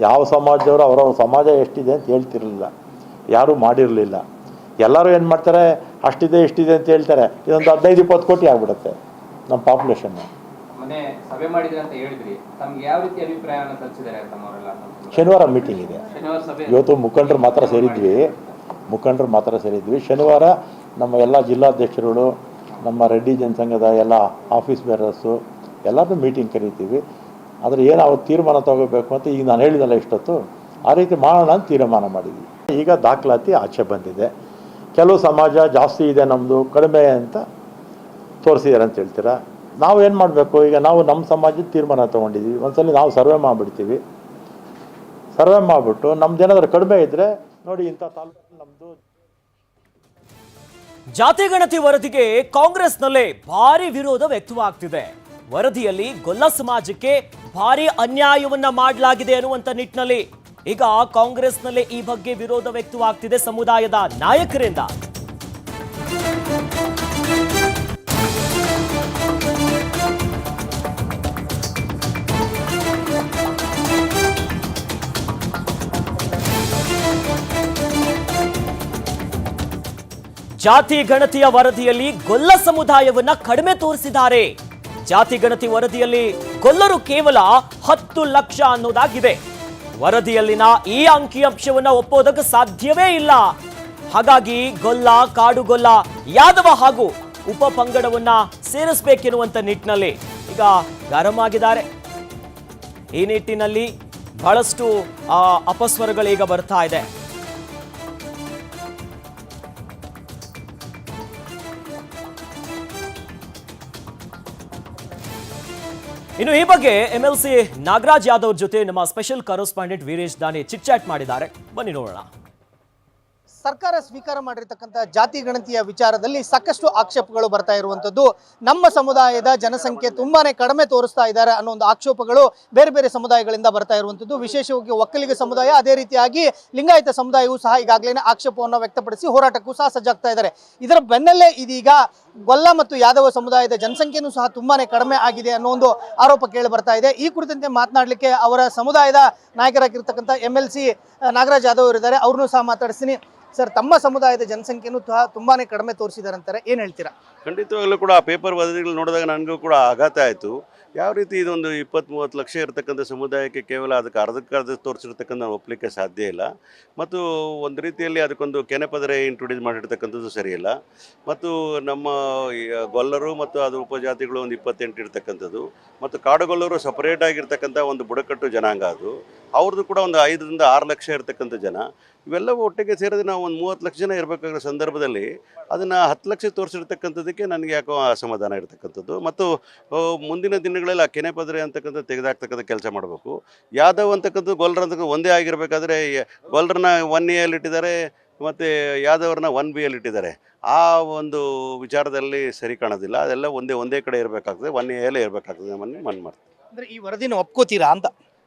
ಯಾವ ಸಮಾಜದವರು ಅವರವ್ರ ಸಮಾಜ ಎಷ್ಟಿದೆ ಅಂತ ಹೇಳ್ತಿರಲಿಲ್ಲ. ಯಾರೂ ಮಾಡಿರಲಿಲ್ಲ. ಎಲ್ಲರೂ ಏನು ಮಾಡ್ತಾರೆ? ಅಷ್ಟಿದೆ ಇಷ್ಟಿದೆ ಅಂತ ಹೇಳ್ತಾರೆ. ಇದೊಂದು ಹದಿನೈದು ಇಪ್ಪತ್ತು ಕೋಟಿ ಆಗ್ಬಿಡುತ್ತೆ ನಮ್ಮ ಪಾಪ್ಯುಲೇಷನ್ನು ಸಭೆ ಮಾಡಿದ್ರೆ ಅಂತ ಹೇಳಿದ್ರಿ. ತಮ್ಗೆ ಯಾವ ರೀತಿ ಅಭಿಪ್ರಾಯವನ್ನು ತಲುಪಿಸಿದ್ದಾರೆ ತಮ್ಮವರೆಲ್ಲ ಶನಿವಾರ ಮೀಟಿಂಗ್ ಇದೆ. ಶನಿವಾರ ಸಭೆ. ಇವತ್ತು ಮುಖಂಡರು ಮಾತ್ರ ಸೇರಿದ್ವಿ. ಮುಖಂಡರು ಮಾತ್ರ ಸೇರಿದ್ವಿ. ಶನಿವಾರ ನಮ್ಮ ಎಲ್ಲ ಜಿಲ್ಲಾಧ್ಯಕ್ಷರುಗಳು ನಮ್ಮ ರೆಡ್ಡಿ ಜನಸಂಘದ ಎಲ್ಲ ಆಫೀಸ್ ಬೇರರ್ಸು ಎಲ್ಲರನ್ನೂ ಮೀಟಿಂಗ್ ಕರಿತೀವಿ. ಆದರೆ ಏನು ಅವ್ರು ತೀರ್ಮಾನ ತಗೋಬೇಕು ಅಂತ ಈಗ ನಾನು ಹೇಳಿದಲ್ಲ ಇಷ್ಟೊತ್ತು. ಆ ರೀತಿ ಮಾಡೋಣ ಅಂತ ತೀರ್ಮಾನ ಮಾಡಿದ್ವಿ. ಈಗ ದಾಖಲಾತಿ ಆಚೆ ಬಂದಿದೆ. ಕೆಲವು ಸಮಾಜ ಜಾಸ್ತಿ ಇದೆ ನಮ್ಮದು ಕಡಿಮೆ ಅಂತ ತೋರಿಸಿದ್ದಾರೆ ಅಂತ ಹೇಳ್ತೀರಾ? ನಾವು ಏನು ಮಾಡಬೇಕು? ಈಗ ನಾವು ನಮ್ಮ ಸಮಾಜದ ತೀರ್ಮಾನ ತೊಗೊಂಡಿದ್ದೀವಿ ಒಂದ್ಸಲ ನಾವು ಸರ್ವೆ ಮಾಡಿಬಿಡ್ತೀವಿ. ಸರ್ವೆ ಮಾಡಿಬಿಟ್ಟು ನಮ್ದು ಏನಾದರೂ ಕಡಿಮೆ ಇದ್ದರೆ ನೋಡಿ ಇಂಥ ತಾಲೂಕು ನಮ್ಮದು ಜಾತಿ ಗಣತಿ ವರದಿಗೆ ಕಾಂಗ್ರೆಸ್ನಲ್ಲೇ ಭಾರಿ ವಿರೋಧ ವ್ಯಕ್ತವಾಗ್ತಿದೆ. ವರದಿಯಲ್ಲಿ ಗೊಲ್ಲ ಸಮಾಜಕ್ಕೆ ಭಾರಿ ಅನ್ಯಾಯವನ್ನ ಮಾಡಲಾಗಿದೆ ಅನ್ನುವಂತ ನಿಟ್ಟಿನಲ್ಲಿ ಈಗ ಕಾಂಗ್ರೆಸ್ನಲ್ಲೇ ಈ ಬಗ್ಗೆ ವಿರೋಧ ವ್ಯಕ್ತವಾಗ್ತಿದೆ ಸಮುದಾಯದ ನಾಯಕರಿಂದ. ಜಾತಿ ಗಣತಿಯ ವರದಿಯಲ್ಲಿ ಗೊಲ್ಲ ಸಮುದಾಯವನ್ನ ಕಡಿಮೆ ತೋರಿಸಿದ್ದಾರೆ. ಜಾತಿ ಗಣತಿ ವರದಿಯಲ್ಲಿ ಗೊಲ್ಲರು ಕೇವಲ ಹತ್ತು ಲಕ್ಷ ಅನ್ನೋದಾಗಿದೆ. ವರದಿಯಲ್ಲಿನ ಈ ಅಂಕಿಅಂಶವನ್ನ ಒಪ್ಪೋದಕ್ಕೆ ಸಾಧ್ಯವೇ ಇಲ್ಲ. ಹಾಗಾಗಿ ಗೊಲ್ಲ, ಕಾಡುಗೊಲ್ಲ, ಯಾದವ ಹಾಗೂ ಉಪ ಪಂಗಡವನ್ನ ಸೇರಿಸಬೇಕೆನ್ನುವಂತ ನಿಟ್ಟಿನಲ್ಲಿ ಈಗ ಗರಂ ಆಗಿದ್ದಾರೆ. ಈ ನಿಟ್ಟಿನಲ್ಲಿ ಬಹಳಷ್ಟು ಅಪಸ್ವರಗಳು ಈಗ ಬರ್ತಾ ಇದೆ. ಇನ್ನು ಈ ಬಗ್ಗೆ M L C Nagaraj Yadav ಜೊತೆ ನಮ್ಮ ಸ್ಪೆಷಲ್ ಕರೆಸ್ಪಾಂಡೆಂಟ್ ವೀರೇಶ್ ದಾನಿ ಚಿಟ್ ಚಾಟ್ ಮಾಡಿದ್ದಾರೆ. ಬನ್ನಿ ನೋಡೋಣ. ಸರ್ಕಾರ ಸ್ವೀಕಾರ ಮಾಡಿರ್ತಕ್ಕಂಥ ಜಾತಿ ಗಣತಿಯ ವಿಚಾರದಲ್ಲಿ ಸಾಕಷ್ಟು ಆಕ್ಷೇಪಗಳು ಬರ್ತಾ ಇರುವಂಥದ್ದು. ನಮ್ಮ ಸಮುದಾಯದ ಜನಸಂಖ್ಯೆ ತುಂಬಾನೇ ಕಡಿಮೆ ತೋರಿಸ್ತಾ ಇದ್ದಾರೆ ಅನ್ನೋ ಒಂದು ಆಕ್ಷೇಪಗಳು ಬೇರೆ ಬೇರೆ ಸಮುದಾಯಗಳಿಂದ ಬರ್ತಾ ಇರುವಂಥದ್ದು. ವಿಶೇಷವಾಗಿ ಒಕ್ಕಲಿಗ ಸಮುದಾಯ ಅದೇ ರೀತಿಯಾಗಿ ಲಿಂಗಾಯತ ಸಮುದಾಯವೂ ಸಹ ಈಗಾಗಲೇ ಆಕ್ಷೇಪವನ್ನು ವ್ಯಕ್ತಪಡಿಸಿ ಹೋರಾಟಕ್ಕೂ ಸಹ ಸಜ್ಜಾಗ್ತಾ ಇದ್ದಾರೆ. ಇದರ ಬೆನ್ನಲ್ಲೇ ಇದೀಗ ಗೊಲ್ಲ ಮತ್ತು ಯಾದವ ಸಮುದಾಯದ ಜನಸಂಖ್ಯೆನೂ ಸಹ ತುಂಬಾನೇ ಕಡಿಮೆ ಆಗಿದೆ ಅನ್ನೋ ಒಂದು ಆರೋಪ ಕೇಳಿ ಬರ್ತಾ ಇದೆ. ಈ ಕುರಿತಂತೆ ಮಾತನಾಡಲಿಕ್ಕೆ ಅವರ ಸಮುದಾಯದ ನಾಯಕರಾಗಿರ್ತಕ್ಕಂಥ M L C, Nagaraj Yadav ಇದ್ದಾರೆ. ಅವ್ರನ್ನೂ ಸಹ ಮಾತಾಡಿಸ್ತೀನಿ. ಸರ್, ತಮ್ಮ ಸಮುದಾಯದ ಜನಸಂಖ್ಯೆನೂ ಸಹ ತುಂಬಾನೇ ಕಡಿಮೆ ತೋರಿಸಿದ್ದಾರೆ ಅಂತಾರೆ ಏನ್ ಹೇಳ್ತೀರಾ? ಖಂಡಿತವಾಗ್ಲೂ ಕೂಡ ಆ ಪೇಪರ್ ವರದಿಗಳು ನೋಡಿದಾಗ ನನಗೂ ಕೂಡ ಆಘಾತ ಆಯಿತು. ಯಾವ ರೀತಿ ಇದೊಂದು ಇಪ್ಪತ್ತ್ ಮೂವತ್ತು ಲಕ್ಷ ಇರತಕ್ಕಂಥ ಸಮುದಾಯಕ್ಕೆ ಕೇವಲ ಅದಕ್ಕೆ ಅರ್ಧಕ್ಕರ್ಧ ತೋರಿಸಿರ್ತಕ್ಕಂಥ ಒಪ್ಪಲಿಕ್ಕೆ ಸಾಧ್ಯ ಇಲ್ಲ. ಮತ್ತು ಒಂದು ರೀತಿಯಲ್ಲಿ ಅದಕ್ಕೊಂದು ಕೆನೆಪದರೆ ಇಂಟ್ರೊಡ್ಯೂಸ್ ಮಾಡಿರ್ತಕ್ಕಂಥದ್ದು ಸರಿಯಿಲ್ಲ. ಮತ್ತು ನಮ್ಮ ಗೊಲ್ಲರು ಮತ್ತು ಅದು ಉಪಜಾತಿಗಳು ಒಂದು ಇಪ್ಪತ್ತೆಂಟು ಇರ್ತಕ್ಕಂಥದ್ದು. ಮತ್ತು ಕಾಡುಗೊಲ್ಲರು ಸಪರೇಟ್ ಆಗಿರ್ತಕ್ಕಂಥ ಒಂದು ಬುಡಕಟ್ಟು ಜನಾಂಗ ಅದು. ಅವ್ರದ್ದು ಕೂಡ ಒಂದು ಐದರಿಂದ ಆರು ಲಕ್ಷ ಇರತಕ್ಕಂಥ ಜನ. ಇವೆಲ್ಲವೂ ಒಟ್ಟಿಗೆ ಸೇರಿದ್ರೆ ನಾವು ಒಂದು ಮೂವತ್ತು ಲಕ್ಷ ಜನ ಇರಬೇಕಾಗಿರೋ ಸಂದರ್ಭದಲ್ಲಿ ಅದನ್ನು ಹತ್ತು ಲಕ್ಷ ತೋರಿಸಿರ್ತಕ್ಕಂಥದ್ದಕ್ಕೆ ನನಗೆ ಯಾಕೋ ಅಸಮಾಧಾನ ಇರತಕ್ಕಂಥದ್ದು. ಮತ್ತು ಮುಂದಿನ ದಿನಗಳಲ್ಲಿ ಆ ಕೆನೆ ಪದರೆ ಅಂತಕ್ಕಂಥ ತೆಗೆದಾಕ್ತಕ್ಕಂಥ ಕೆಲಸ ಮಾಡಬೇಕು. ಯಾದವ್ ಅಂತಕ್ಕಂಥದ್ದು ಗೊಲ್ರ ಅಂತಕ್ಕಂಥ ಒಂದೇ ಆಗಿರಬೇಕಾದ್ರೆ ಗೊಲ್ರನ್ನ ಒನ್ ಎಲ್ಲಿ ಇಟ್ಟಿದ್ದಾರೆ, ಮತ್ತು ಯಾದವ್ರನ್ನ ಒನ್ ಬಿ ಎಲ್ಲಿ ಇಟ್ಟಿದ್ದಾರೆ. ಆ ಒಂದು ವಿಚಾರದಲ್ಲಿ ಸರಿ ಕಾಣೋದಿಲ್ಲ. ಅದೆಲ್ಲ ಒಂದೇ ಒಂದೇ ಕಡೆ ಇರಬೇಕಾಗ್ತದೆ ಒನ್ ಎಲೆ ಇರಬೇಕಾಗ್ತದೆ ಮನೆ ಮನ್ ಅಂದ್ರೆ ಈ ವರದಿನ ಒಪ್ಕೋತೀರಾ ಅಂತ?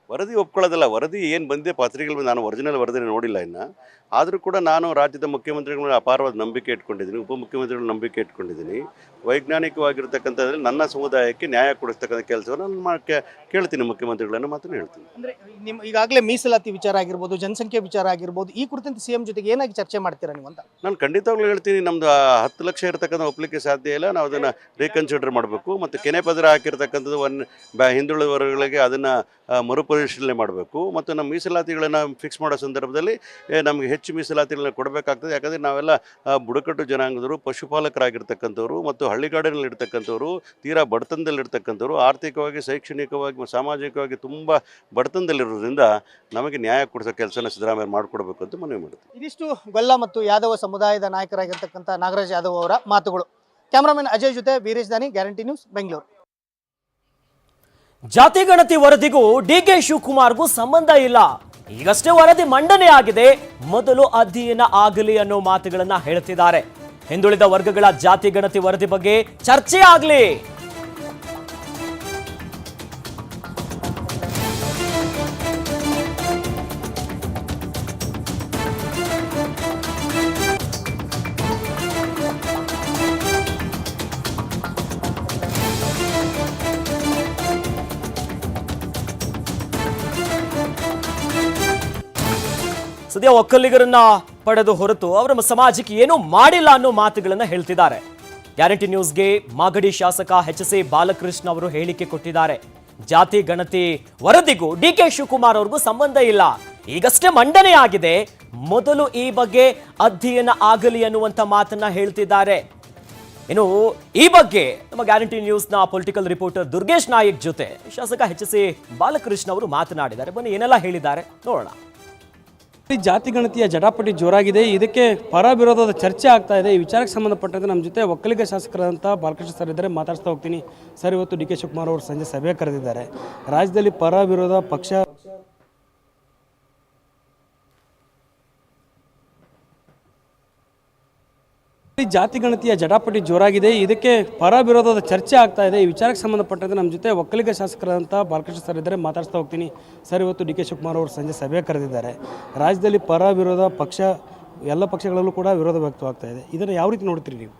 ವರದಿ ಒಪ್ಕೊಳ್ಳೋದಲ್ಲ ವರದಿ ಏನು ಬಂದಿದೆ ಪತ್ರಿಕೆಗಳು ನಾನು ಒರಿಜಿನಲ್ ವರದಿ ನೋಡಿಲ್ಲ ಇನ್ನು. ಆದರೂ ಕೂಡ ನಾನು ರಾಜ್ಯದ ಮುಖ್ಯಮಂತ್ರಿಗಳ ಅಪಾರವಾದ ನಂಬಿಕೆ ಇಟ್ಕೊಂಡಿದ್ದೀನಿ ಉಪಮುಖ್ಯಮಂತ್ರಿಗಳ ನಂಬಿಕೆ ಇಟ್ಕೊಂಡಿದ್ದೀನಿ. ವೈಜ್ಞಾನಿಕವಾಗಿರ್ತಕ್ಕಂಥದ್ರಲ್ಲಿ ನನ್ನ ಸಮುದಾಯಕ್ಕೆ ನ್ಯಾಯ ಕೊಡಿಸ್ತಕ್ಕಂಥ ಕೆಲಸವನ್ನು ನಾನು ಮಾ- ಕೇಳ್ತೀನಿ ಮುಖ್ಯಮಂತ್ರಿಗಳನ್ನು ಮಾತ್ರ ಹೇಳ್ತೀನಿ. ಅಂದರೆ ನಿಮ್ಮ ಈಗಾಗಲೇ ಮೀಸಲಾತಿ ವಿಚಾರ ಆಗಿರ್ಬೋದು ಜನಸಂಖ್ಯೆ ವಿಚಾರ ಆಗಿರ್ಬೋದು ಈ ಕುರಿತಂತೆ ಸಿಎಂ ಜೊತೆಗೆ ಏನಾಗಿ ಚರ್ಚೆ ಮಾಡ್ತೀರಾ ನೀವು ಅಂತ? ನಾನು ಖಂಡಿತವಾಗ್ಲೂ ಹೇಳ್ತೀನಿ ನಮ್ಮದು ಹತ್ತು ಲಕ್ಷ ಇರತಕ್ಕಂಥ ಒಪ್ಪಲಿಕ್ಕೆ ಸಾಧ್ಯ ಇಲ್ಲ ನಾವು ಅದನ್ನು ರೀಕನ್ಸಿಡರ್ ಮಾಡಬೇಕು. ಮತ್ತು ಕೆನೆ ಪದರ ಹಾಕಿರ್ತಕ್ಕಂಥದ್ದು ಒನ್ ಬ ಹಿಂದುಳಿದವರುಗಳಿಗೆ ಅದನ್ನು ಅದನ್ನು ಮರುಪರಿಶೀಲನೆ ಮಾಡಬೇಕು ಮತ್ತು ನಮ್ಮ ಮೀಸಲಾತಿಗಳನ್ನು ಫಿಕ್ಸ್ ಮಾಡೋ ಸಂದರ್ಭದಲ್ಲಿ ನಮಗೆ ಹೆಚ್ಚು ಮೀಸಲಾತಿಗಳನ್ನ ಕೊಡಬೇಕಾಗ್ತದೆ. ಯಾಕಂದರೆ ನಾವೆಲ್ಲ ಬುಡಕಟ್ಟು ಜನಾಂಗದವರು, ಪಶುಪಾಲಕರಾಗಿರ್ತಕ್ಕಂಥವ್ರು ಮತ್ತು ಹಳ್ಳಿಗಾಡಿನಲ್ಲಿ ಇರ್ತಕ್ಕಂಥವ್ರು ತೀರಾ ಬಡತನದಲ್ಲಿರ್ತಕ್ಕಂಥವ್ರು, ಆರ್ಥಿಕವಾಗಿ, ಶೈಕ್ಷಣಿಕವಾಗಿ ಸಾಮಾಜಿಕವಾಗಿ ತುಂಬ ಬಡತನದಲ್ಲಿರೋದ್ರಿಂದ ನಮಗೆ ನ್ಯಾಯ ಕೊಡಿಸೋ ಕೆಲಸನ ಸಿದ್ದರಾಮಯ್ಯ ಮಾಡಿಕೊಡ್ಬೇಕು ಅಂತ ಮನವಿ ಮಾಡ್ತೀವಿ ಇದಿಷ್ಟು ಗೊಲ್ಲ ಮತ್ತು ಯಾದವ ಸಮುದಾಯದ ನಾಯಕರಾಗಿರ್ತಕ್ಕಂಥ ನಾಗರಾಜ್ ಯಾದವ್ ಅವರ ಮಾತುಗಳು. ಕ್ಯಾಮರಾಮನ್ ಅಜಯ್ ಜೊತೆ ವೀರೇಶ್ ದಾನಿ, ಗ್ಯಾರಂಟಿ ನ್ಯೂಸ್, ಬೆಂಗಳೂರು. ಜಾತಿ ಗಣತಿ ವರದಿಗೂ ಡಿ ಕೆ ಶಿವಕುಮಾರ್ಗೂ ಸಂಬಂಧ ಇಲ್ಲ. ಈಗಷ್ಟೇ ವರದಿ ಮಂಡನೆ ಆಗಿದೆ. ಮೊದಲು ಅಧ್ಯಯನ ಆಗಲಿ ಅನ್ನೋ ಮಾತುಗಳನ್ನ ಹೇಳ್ತಿದ್ದಾರೆ. ಹಿಂದುಳಿದ ವರ್ಗಗಳ ಜಾತಿ ಗಣತಿ ವರದಿ ಬಗ್ಗೆ ಚರ್ಚೆ ಆಗ್ಲಿ. ಸದ್ಯ ಒಕ್ಕಲಿಗರನ್ನ ಪಡೆದು ಹೊರತು ಅವರ ಸಮಾಜಕ್ಕೆ ಏನೂ ಮಾಡಿಲ್ಲ ಅನ್ನೋ ಮಾತುಗಳನ್ನ ಹೇಳ್ತಿದ್ದಾರೆ. ಗ್ಯಾರಂಟಿ ನ್ಯೂಸ್ಗೆ ಮಾಗಡಿ ಶಾಸಕ ಎಚ್ ಸಿ ಬಾಲಕೃಷ್ಣ ಅವರು ಹೇಳಿಕೆ ಕೊಟ್ಟಿದ್ದಾರೆ. ಜಾತಿ, ಗಣತಿ, ವರದಿಗೂ ಡಿ ಕೆ ಶಿವಕುಮಾರ್ ಅವ್ರಿಗೂ ಸಂಬಂಧ ಇಲ್ಲ. ಈಗಷ್ಟೇ ಮಂಡನೆ ಆಗಿದೆ. ಮೊದಲು ಈ ಬಗ್ಗೆ ಅಧ್ಯಯನ ಆಗಲಿ ಅನ್ನುವಂಥ ಮಾತನ್ನ ಹೇಳ್ತಿದ್ದಾರೆ. ಇನ್ನು ಈ ಬಗ್ಗೆ ನಮ್ಮ ಗ್ಯಾರಂಟಿ ನ್ಯೂಸ್ನ ಪೊಲಿಟಿಕಲ್ ರಿಪೋರ್ಟರ್ ದುರ್ಗೇಶ್ ನಾಯಕ್ ಜೊತೆ ಶಾಸಕ ಎಚ್ ಸಿ ಬಾಲಕೃಷ್ಣ ಅವರು ಮಾತನಾಡಿದ್ದಾರೆ. ಬನ್ನಿ ಏನೆಲ್ಲ ಹೇಳಿದ್ದಾರೆ ನೋಡೋಣ. ಜಾತಿ ಗಣತಿಯ ಜಟಾಪಟಿ ಜೋರಾಗಿದೆ. ಇದಕ್ಕೆ ಪರ ವಿರೋಧದ ಚರ್ಚೆ ಆಗ್ತಾ ಇದೆ. ಈ ವಿಚಾರಕ್ಕೆ ಸಂಬಂಧಪಟ್ಟಂತೆ ನಮ್ಮ ಜೊತೆ ಒಕ್ಕಲಿಗ ಶಾಸಕರಾದಂಥ ಬಾಲಕೃಷ್ಣ ಸರ್ ಇದ್ದಾರೆ. ಮಾತಾಡ್ತಾ ಹೋಗ್ತೀನಿ. ಸರ್, ಇವತ್ತು ಡಿ ಕೆ ಶಿವಕುಮಾರ್ ಅವರು ಸಂಜೆ ಸಭೆ ಕರೆದಿದ್ದಾರೆ. ರಾಜ್ಯದಲ್ಲಿ ಪರ ವಿರೋಧ ಪಕ್ಷ ಜಾತಿ ಗಣತಿಯ ಜಟಾಪಟಿ ಜೋರಾಗಿದೆ. ಇದಕ್ಕೆ ಪರ ವಿರೋಧದ ಚರ್ಚೆ ಆಗ್ತಾ ಇದೆ. ಈ ವಿಚಾರಕ್ಕೆ ಸಂಬಂಧಪಟ್ಟಂತೆ ನಮ್ಮ ಜೊತೆ ಒಕ್ಕಲಿಗ ಶಾಸಕರಾದಂಥ ಬಾಲಕೃಷ್ಣ ಸರ್ ಇದ್ದಾರೆ. ಮಾತಾಡ್ತಾ ಹೋಗ್ತೀನಿ. ಸರ್, ಇವತ್ತು ಡಿ ಕೆ ಶಿವಕುಮಾರ್ ಅವರು ಸಂಜೆ ಸಭೆ ಕರೆದಿದ್ದಾರೆ. ರಾಜ್ಯದಲ್ಲಿ ಪರ ವಿರೋಧ ಪಕ್ಷ, ಎಲ್ಲ ಪಕ್ಷಗಳಲ್ಲೂ ಕೂಡ ವಿರೋಧ ವ್ಯಕ್ತವಾಗ್ತಾ ಇದೆ. ಇದನ್ನು ಯಾವ ರೀತಿ ನೋಡ್ತೀರಿ ನೀವು?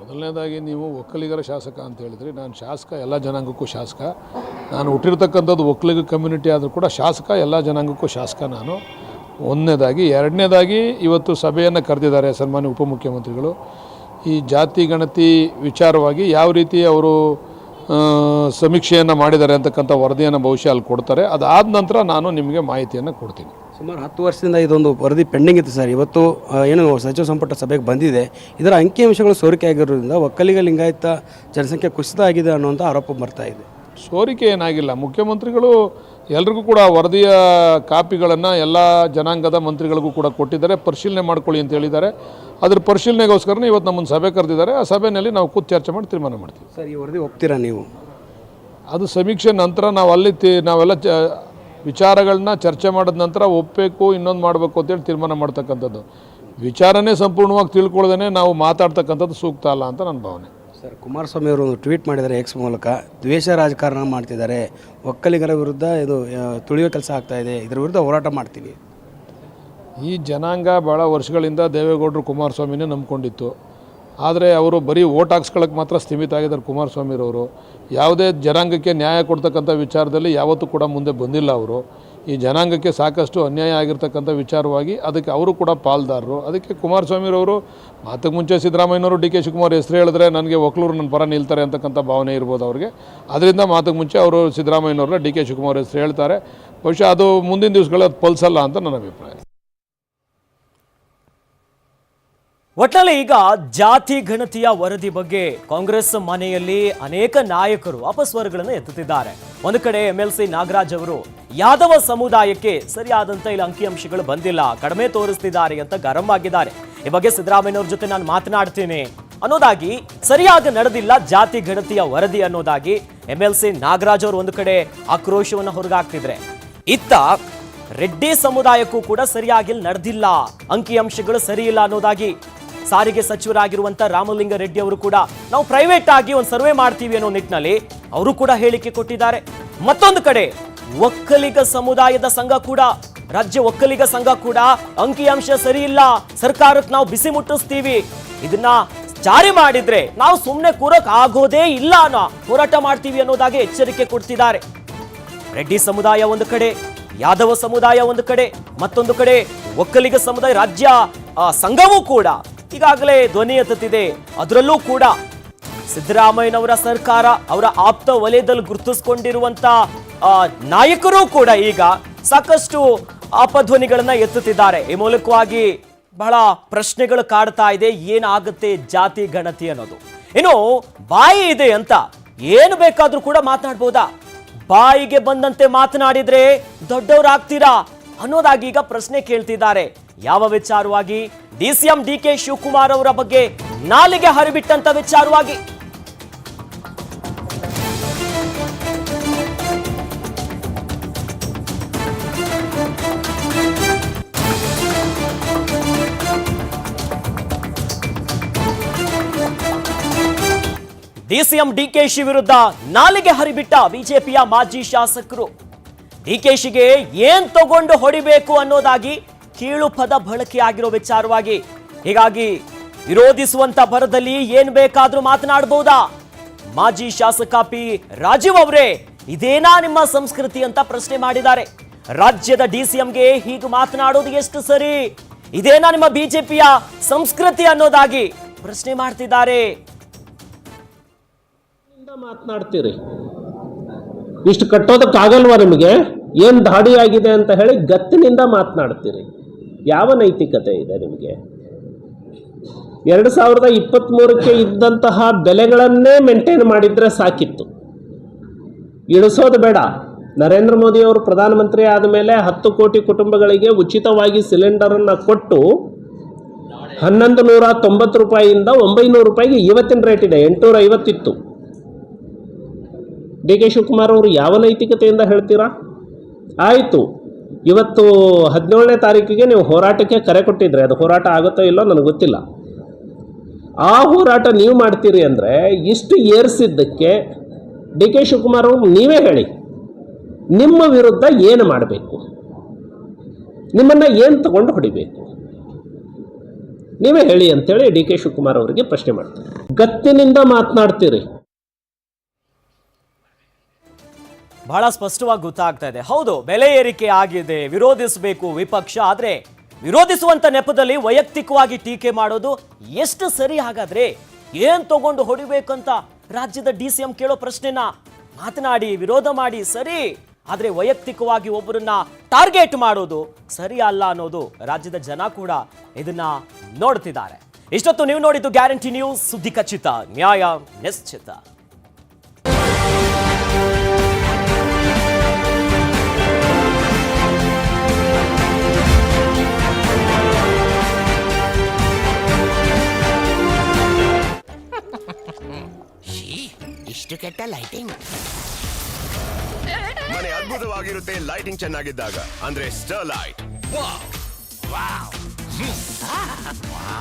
ಮೊದಲನೇದಾಗಿ ನೀವು ಒಕ್ಕಲಿಗರ ಶಾಸಕ ಅಂತ ಹೇಳಿದ್ರಿ. ನಾನು ಶಾಸಕ, ಎಲ್ಲ ಜನಾಂಗಕ್ಕೂ ಶಾಸಕ. ನಾನು ಹುಟ್ಟಿರ್ತಕ್ಕಂಥದ್ದು ಒಕ್ಕಲಿಗ ಕಮ್ಯುನಿಟಿ ಆದರೂ ಕೂಡ ಶಾಸಕ, ಎಲ್ಲ ಜನಾಂಗಕ್ಕೂ ಶಾಸಕ ನಾನು. ಒಂದನೇದಾಗಿ, ಎರಡನೇದಾಗಿ ಇವತ್ತು ಸಭೆಯನ್ನು ಕರೆದಿದ್ದಾರೆ ಸನ್ಮಾನ್ಯ ಉಪಮುಖ್ಯಮಂತ್ರಿಗಳು. ಈ ಜಾತಿ ಗಣತಿ ವಿಚಾರವಾಗಿ ಯಾವ ರೀತಿ ಅವರು ಸಮೀಕ್ಷೆಯನ್ನು ಮಾಡಿದ್ದಾರೆ ಅಂತಕ್ಕಂಥ ವರದಿಯನ್ನು ಬಹುಶಃ ಅಲ್ಲಿ ಕೊಡ್ತಾರೆ. ಅದಾದ ನಂತರ ನಾನು ನಿಮಗೆ ಮಾಹಿತಿಯನ್ನು ಕೊಡ್ತೀನಿ. ಸುಮಾರು ಹತ್ತು ವರ್ಷದಿಂದ ಇದೊಂದು ವರದಿ ಪೆಂಡಿಂಗ್ ಇತ್ತು ಸರ್. ಇವತ್ತು ಏನು ಸಚಿವ ಸಂಪುಟ ಸಭೆಗೆ ಬಂದಿದೆ. ಇದರ ಅಂಕಿಅಂಶಗಳು ಸೋರಿಕೆ ಆಗಿರೋದ್ರಿಂದ ಒಕ್ಕಲಿಗ ಲಿಂಗಾಯತ ಜನಸಂಖ್ಯೆ ಕುಸಿತ ಆಗಿದೆ ಅನ್ನುವಂಥ ಆರೋಪ ಬರ್ತಾ ಇದೆ. ಸೋರಿಕೆ ಏನಾಗಿಲ್ಲ. ಮುಖ್ಯಮಂತ್ರಿಗಳು ಎಲ್ರಿಗೂ ಕೂಡ ವರದಿಯ ಕಾಪಿಗಳನ್ನು ಎಲ್ಲ ಜನಾಂಗದ ಮಂತ್ರಿಗಳಿಗೂ ಕೂಡ ಕೊಟ್ಟಿದ್ದಾರೆ. ಪರಿಶೀಲನೆ ಮಾಡ್ಕೊಳ್ಳಿ ಅಂತ ಹೇಳಿದ್ದಾರೆ. ಅದ್ರ ಪರಿಶೀಲನೆಗೋಸ್ಕರನೇ ಇವತ್ತು ನಮ್ಮನ್ನು ಸಭೆ ಕರೆದಿದ್ದಾರೆ. ಆ ಸಭೆಯಲ್ಲಿ ನಾವು ಕೂತು ಚರ್ಚೆ ಮಾಡಿ ತೀರ್ಮಾನ ಮಾಡ್ತೀವಿ. ಸರ್ ಈ ವರದಿ ಒಪ್ತೀರಾ ನೀವು? ಅದು ಸಮೀಕ್ಷೆ ನಂತರ ನಾವು ಅಲ್ಲಿ ತಿ ನಾವೆಲ್ಲ ಚ ವಿಚಾರಗಳನ್ನ ಚರ್ಚೆ ಮಾಡಿದ ನಂತರ ಒಪ್ಪಬೇಕು ಇನ್ನೊಂದು ಮಾಡಬೇಕು ಅಂತೇಳಿ ತೀರ್ಮಾನ ಮಾಡ್ತಕ್ಕಂಥದ್ದು. ವಿಚಾರನೇ ಸಂಪೂರ್ಣವಾಗಿ ತಿಳ್ಕೊಳ್ದೇ ನಾವು ಮಾತಾಡ್ತಕ್ಕಂಥದ್ದು ಸೂಕ್ತ ಅಲ್ಲ ಅಂತ ನನ್ನ ಭಾವನೆ. ಸರ್, ಕುಮಾರಸ್ವಾಮಿ ಅವರು ಒಂದು ಟ್ವೀಟ್ ಮಾಡಿದ್ದಾರೆ ಎಕ್ಸ್ ಮೂಲಕ. ದ್ವೇಷ ರಾಜಕಾರಣ ಮಾಡ್ತಿದ್ದಾರೆ. ಒಕ್ಕಲಿಗರ ವಿರುದ್ಧ ಇದು ತುಳಿಯೋ ಕೆಲಸ ಆಗ್ತಾ ಇದೆ. ಇದರ ವಿರುದ್ಧ ಹೋರಾಟ ಮಾಡ್ತೀವಿ. ಈ ಜನಾಂಗ ಭಾಳ ವರ್ಷಗಳಿಂದ ದೇವೇಗೌಡರು ಕುಮಾರಸ್ವಾಮಿನೇ ನಂಬ್ಕೊಂಡಿತ್ತು. ಆದರೆ ಅವರು ಬರೀ ಓಟ್ ಹಾಕ್ಸ್ಕೊಳ್ಳೋಕೆ ಮಾತ್ರ ಸ್ಥಿಮಿತ ಆಗಿದ್ದಾರೆ ಕುಮಾರಸ್ವಾಮಿರವರು. ಯಾವುದೇ ಜನಾಂಗಕ್ಕೆ ನ್ಯಾಯ ಕೊಡ್ತಕ್ಕಂಥ ವಿಚಾರದಲ್ಲಿ ಯಾವತ್ತೂ ಕೂಡ ಮುಂದೆ ಬಂದಿಲ್ಲ ಅವರು. ಈ ಜನಾಂಗಕ್ಕೆ ಸಾಕಷ್ಟು ಅನ್ಯಾಯ ಆಗಿರ್ತಕ್ಕಂಥ ವಿಚಾರವಾಗಿ ಅದಕ್ಕೆ ಅವರು ಕೂಡ ಪಾಲ್ದಾರರು. ಅದಕ್ಕೆ ಕುಮಾರಸ್ವಾಮಿರವರು ಮಾತಕ್ಕೆ ಮುಂಚೆ ಸಿದ್ದರಾಮಯ್ಯನವರು, ಡಿ ಕೆ ಶಿವಕುಮಾರ್ ಹೆಸರು ಹೇಳಿದ್ರೆ ನನಗೆ ಒಕ್ಕಲೂರು ನನ್ನ ಪರ ನಿಲ್ತಾರೆ ಅಂತಕ್ಕಂಥ ಭಾವನೆ ಇರ್ಬೋದು ಅವ್ರಿಗೆ. ಅದರಿಂದ ಮಾತಕ್ಕೆ ಮುಂಚೆ ಅವರು ಸಿದ್ದರಾಮಯ್ಯನವ್ರನ್ನ ಡಿ ಕೆ ಶಿವಕುಮಾರ್ ಹೆಸರು ಹೇಳ್ತಾರೆ. ಬಹುಶಃ ಅದು ಮುಂದಿನ ದಿವಸಗಳಲ್ಲಿ ಅದು ಪಲ್ಸಲ್ಲ ಅಂತ ನನ್ನ ಅಭಿಪ್ರಾಯ. ಒಟ್ನಲ್ಲಿ ಈಗ ಜಾತಿ ಗಣತಿಯ ವರದಿ ಬಗ್ಗೆ ಕಾಂಗ್ರೆಸ್ ಮನೆಯಲ್ಲಿ ಅನೇಕ ನಾಯಕರು ಅಪಸ್ವರಗಳನ್ನು ಎತ್ತುತ್ತಿದ್ದಾರೆ. ಒಂದು ಕಡೆ ಎಂ ಎಲ್ ಸಿ ನಾಗರಾಜ್ ಅವರು, ಯಾದವ ಸಮುದಾಯಕ್ಕೆ ಸರಿಯಾದಂತ ಇಲ್ಲಿ ಅಂಕಿಅಂಶಗಳು ಬಂದಿಲ್ಲ, ಕಡಿಮೆ ತೋರಿಸ್ತಿದ್ದಾರೆ ಅಂತ ಗರಂ ಆಗಿದ್ದಾರೆ. ಈ ಬಗ್ಗೆ ಸಿದ್ದರಾಮಯ್ಯವ್ರ ಜೊತೆ ನಾನು ಮಾತನಾಡ್ತೀನಿ. ಅನ್ನೋದಾಗಿ, ಸರಿಯಾಗಿ ನಡೆದಿಲ್ಲ ಜಾತಿ ಗಣತಿಯ ವರದಿ ಅನ್ನೋದಾಗಿ ಎಂ ಎಲ್ ಸಿ ನಾಗರಾಜ್ ಅವರು ಒಂದು ಕಡೆ ಆಕ್ರೋಶವನ್ನು ಹೊರಗಾಕ್ತಿದ್ರೆ. ಇತ್ತ ರೆಡ್ಡಿ ಸಮುದಾಯಕ್ಕೂ ಕೂಡ ಸರಿಯಾಗಿ ನಡೆದಿಲ್ಲ, ಅಂಕಿಅಂಶಗಳು ಸರಿ ಇಲ್ಲ ಅನ್ನೋದಾಗಿ ಸಾರಿಗೆ ಸಚಿವರಾಗಿರುವಂತ ರಾಮಲಿಂಗ ರೆಡ್ಡಿ ಅವರು ಕೂಡ ನಾವು ಪ್ರೈವೇಟ್ ಆಗಿ ಒಂದು ಸರ್ವೆ ಮಾಡ್ತೀವಿ ಅನ್ನೋ ನಿಟ್ಟಿನಲ್ಲಿ ಅವರು ಕೂಡ ಹೇಳಿಕೆ ಕೊಟ್ಟಿದ್ದಾರೆ. ಮತ್ತೊಂದು ಕಡೆ ಒಕ್ಕಲಿಗ ಸಮುದಾಯದ ಸಂಘ ಕೂಡ, ರಾಜ್ಯ ಒಕ್ಕಲಿಗ ಸಂಘ ಕೂಡ ಅಂಕಿಅಂಶ ಸರಿ ಇಲ್ಲ. ಸರ್ಕಾರಕ್ಕೆ ನಾವು ಬಿಸಿ ಮುಟ್ಟಿಸ್ತೀವಿ. ಇದನ್ನ ಜಾರಿ ಮಾಡಿದ್ರೆ ನಾವು ಸುಮ್ಮನೆ ಕೂರಕ್ ಆಗೋದೇ ಇಲ್ಲ ಅನ್ನೋ ಹೋರಾಟ ಮಾಡ್ತೀವಿ ಅನ್ನೋದಾಗಿ ಎಚ್ಚರಿಕೆ ಕೊಡ್ತಿದ್ದಾರೆ. ರೆಡ್ಡಿ ಸಮುದಾಯ ಒಂದು ಕಡೆ, ಯಾದವ ಸಮುದಾಯ ಒಂದು ಕಡೆ, ಮತ್ತೊಂದು ಕಡೆ ಒಕ್ಕಲಿಗ ಸಮುದಾಯ, ರಾಜ್ಯ ಸಂಘವೂ ಕೂಡ ಈಗಾಗಲೇ ಧ್ವನಿ ಎತ್ತುತ್ತಿದೆ. ಅದರಲ್ಲೂ ಕೂಡ ಸಿದ್ದರಾಮಯ್ಯನವರ ಸರ್ಕಾರ ಅವರ ಆಪ್ತ ವಲಯದಲ್ಲಿ ಗುರುತಿಸಿಕೊಂಡಿರುವಂತ ನಾಯಕರು ಕೂಡ ಈಗ ಸಾಕಷ್ಟು ಅಪಧ್ವನಿಗಳನ್ನ ಎತ್ತುತ್ತಿದ್ದಾರೆ. ಈ ಮೂಲಕವಾಗಿ ಬಹಳ ಪ್ರಶ್ನೆಗಳು ಕಾಡ್ತಾ ಇದೆ. ಏನಾಗುತ್ತೆ ಜಾತಿ ಗಣತಿ ಅನ್ನೋದು. ಇನ್ನು ಬಾಯಿ ಇದೆ ಅಂತ ಏನು ಬೇಕಾದ್ರೂ ಕೂಡ ಮಾತನಾಡ್ಬೋದಾ ಬಾಯಿಗೆ ಬಂದಂತೆ ಮಾತನಾಡಿದ್ರೆ ದೊಡ್ಡವರಾಗ್ತೀರಾ ಅನ್ನೋದಾಗಿ ಈಗ ಪ್ರಶ್ನೆ ಕೇಳ್ತಿದ್ದಾರೆ. ಯಾವ ವಿಚಾರವಾಗಿ ಡಿಸಿಎಂ ಡಿ ಕೆ ಶಿವಕುಮಾರ್ ಅವರ ಬಗ್ಗೆ ನಾಲಿಗೆ ಹರಿಬಿಟ್ಟಂತ ವಿಚಾರವಾಗಿ? ಡಿಸಿಎಂ ಡಿಕೆಶಿ ವಿರುದ್ಧ ನಾಲಿಗೆ ಹರಿಬಿಟ್ಟ ಬಿಜೆಪಿಯ ಮಾಜಿ ಶಾಸಕರು. ಡಿಕೆಶಿಗೆ ಏನ್ ತಗೊಂಡು ಹೊಡಿಬೇಕು ಅನ್ನೋದಾಗಿ ಕೀಳು ಪದ ಬಳಕೆಯಾಗಿರೋ ವಿಚಾರವಾಗಿ ಹೀಗಾಗಿ ವಿರೋಧಿಸುವಂತ ಭರದಲ್ಲಿ ಏನ್ ಬೇಕಾದ್ರೂ ಮಾತನಾಡಬಹುದಾ ಮಾಜಿ ಶಾಸಕ ಪಿ ರಾಜೀವ್ ಅವರೇ, ಇದೇನಾ ನಿಮ್ಮ ಸಂಸ್ಕೃತಿ ಅಂತ ಪ್ರಶ್ನೆ ಮಾಡಿದ್ದಾರೆ. ರಾಜ್ಯದ ಡಿಸಿಎಂಗೆ ಹೀಗೆ ಮಾತನಾಡೋದು ಎಷ್ಟು ಸರಿ? ಇದೇನಾ ನಿಮ್ಮ ಬಿಜೆಪಿಯ ಸಂಸ್ಕೃತಿ ಅನ್ನೋದಾಗಿ ಪ್ರಶ್ನೆ ಮಾಡ್ತಿದ್ದಾರೆ. ಮಾತನಾಡ್ತೀರಿ. ಇಷ್ಟು ಕಟ್ಟೋದಕ್ಕಾಗಲ್ವಾ ನಿಮಗೆ? ಏನ್ ದಾಡಿ ಆಗಿದೆ ಅಂತ ಹೇಳಿ ಗತ್ತಿನಿಂದ ಮಾತನಾಡ್ತೀರಿ. ಯಾವ ನೈತಿಕತೆ ಇದೆ ನಿಮಗೆ? ಎರಡು ಸಾವಿರದ ಇಪ್ಪತ್ತ್ಮೂರಕ್ಕೆ ಇದ್ದಂತಹ ಬೆಲೆಗಳನ್ನೇ ಮೇಂಟೈನ್ ಮಾಡಿದರೆ ಸಾಕಿತ್ತು. ಇಳಿಸೋದು ಬೇಡ. ನರೇಂದ್ರ ಮೋದಿ ಅವರು ಪ್ರಧಾನಮಂತ್ರಿ ಆದಮೇಲೆ ಹತ್ತು ಕೋಟಿ ಕುಟುಂಬಗಳಿಗೆ ಉಚಿತವಾಗಿ ಸಿಲಿಂಡರನ್ನು ಕೊಟ್ಟು ಹನ್ನೊಂದು ನೂರ ತೊಂಬತ್ತು ರೂಪಾಯಿಯಿಂದ ಒಂಬೈನೂರು ರೂಪಾಯಿಗೆ ಇವತ್ತಿನ ರೇಟ್ ಇದೆ. ಎಂಟುನೂರ ಐವತ್ತಿತ್ತು ಡಿ ಕೆ ಶಿವಕುಮಾರ್ ಅವರು ಯಾವ ನೈತಿಕತೆಯಿಂದ ಹೇಳ್ತೀರಾ? ಆಯಿತು. ಇವತ್ತು ಹದಿನೇಳನೇ ತಾರೀಕಿಗೆ ನೀವು ಹೋರಾಟಕ್ಕೆ ಕರೆ ಕೊಟ್ಟಿದ್ರೆ ಅದು ಹೋರಾಟ ಆಗುತ್ತೋ ಇಲ್ಲೋ ನನಗೆ ಗೊತ್ತಿಲ್ಲ. ಆ ಹೋರಾಟ ನೀವು ಮಾಡ್ತೀರಿ ಅಂದರೆ ಇಷ್ಟು ಏರಿಸಿದ್ದಕ್ಕೆ ಡಿ ಕೆ ಶಿವಕುಮಾರ್ ಅವರು ನೀವೇ ಹೇಳಿ, ನಿಮ್ಮ ವಿರುದ್ಧ ಏನು ಮಾಡಬೇಕು? ನಿಮ್ಮನ್ನು ಏನು ತಗೊಂಡು ಹೊಡಿಬೇಕು? ನೀವೇ ಹೇಳಿ ಅಂತೇಳಿ ಡಿ ಕೆ ಶಿವಕುಮಾರ್ ಅವರಿಗೆ ಪ್ರಶ್ನೆ ಮಾಡ್ತೀನಿ ಗತ್ತಿನಿಂದ ಮಾತನಾಡ್ತೀರಿ. ಬಹಳ ಸ್ಪಷ್ಟವಾಗಿ ಗೊತ್ತಾಗ್ತಾ ಇದೆ. ಹೌದು, ಬೆಲೆ ಏರಿಕೆ ಆಗಿದೆ, ವಿರೋಧಿಸಬೇಕು ವಿಪಕ್ಷ, ಆದ್ರೆ ವಿರೋಧಿಸುವಂತ ನೆಪದಲ್ಲಿ ವೈಯಕ್ತಿಕವಾಗಿ ಟೀಕೆ ಮಾಡೋದು ಎಷ್ಟು ಸರಿ ಹಾಗಾದ್ರೆ ಏನ್ ತಗೊಂಡು ಹೊಡಿಬೇಕಂತ ರಾಜ್ಯದ ಡಿ ಸಿ ಎಂ ಕೇಳೋ ಪ್ರಶ್ನೆನ? ಮಾತನಾಡಿ, ವಿರೋಧ ಮಾಡಿ, ಸರಿ, ಆದ್ರೆ ವೈಯಕ್ತಿಕವಾಗಿ ಒಬ್ಬರನ್ನ ಟಾರ್ಗೆಟ್ ಮಾಡೋದು ಸರಿ ಅಲ್ಲ ಅನ್ನೋದು ರಾಜ್ಯದ ಜನ ಕೂಡ ಇದನ್ನ ನೋಡ್ತಿದ್ದಾರೆ. ಇಷ್ಟೊತ್ತು ನೀವು ನೋಡಿದ್ದು ಗ್ಯಾರಂಟಿ ನ್ಯೂಸ್, ಸುದ್ದಿ ಖಚಿತ, ನ್ಯಾಯ ನಿಶ್ಚಿತ. ಇಷ್ಟು ಕೆಟ್ಟ ಲೈಟಿಂಗ್ ಮನೆ ಅದ್ಭುತವಾಗಿರುತ್ತೆ ಲೈಟಿಂಗ್ ಚೆನ್ನಾಗಿದ್ದಾಗ. ಅಂದ್ರೆ ಸ್ಟರ್ ಲೈಟ್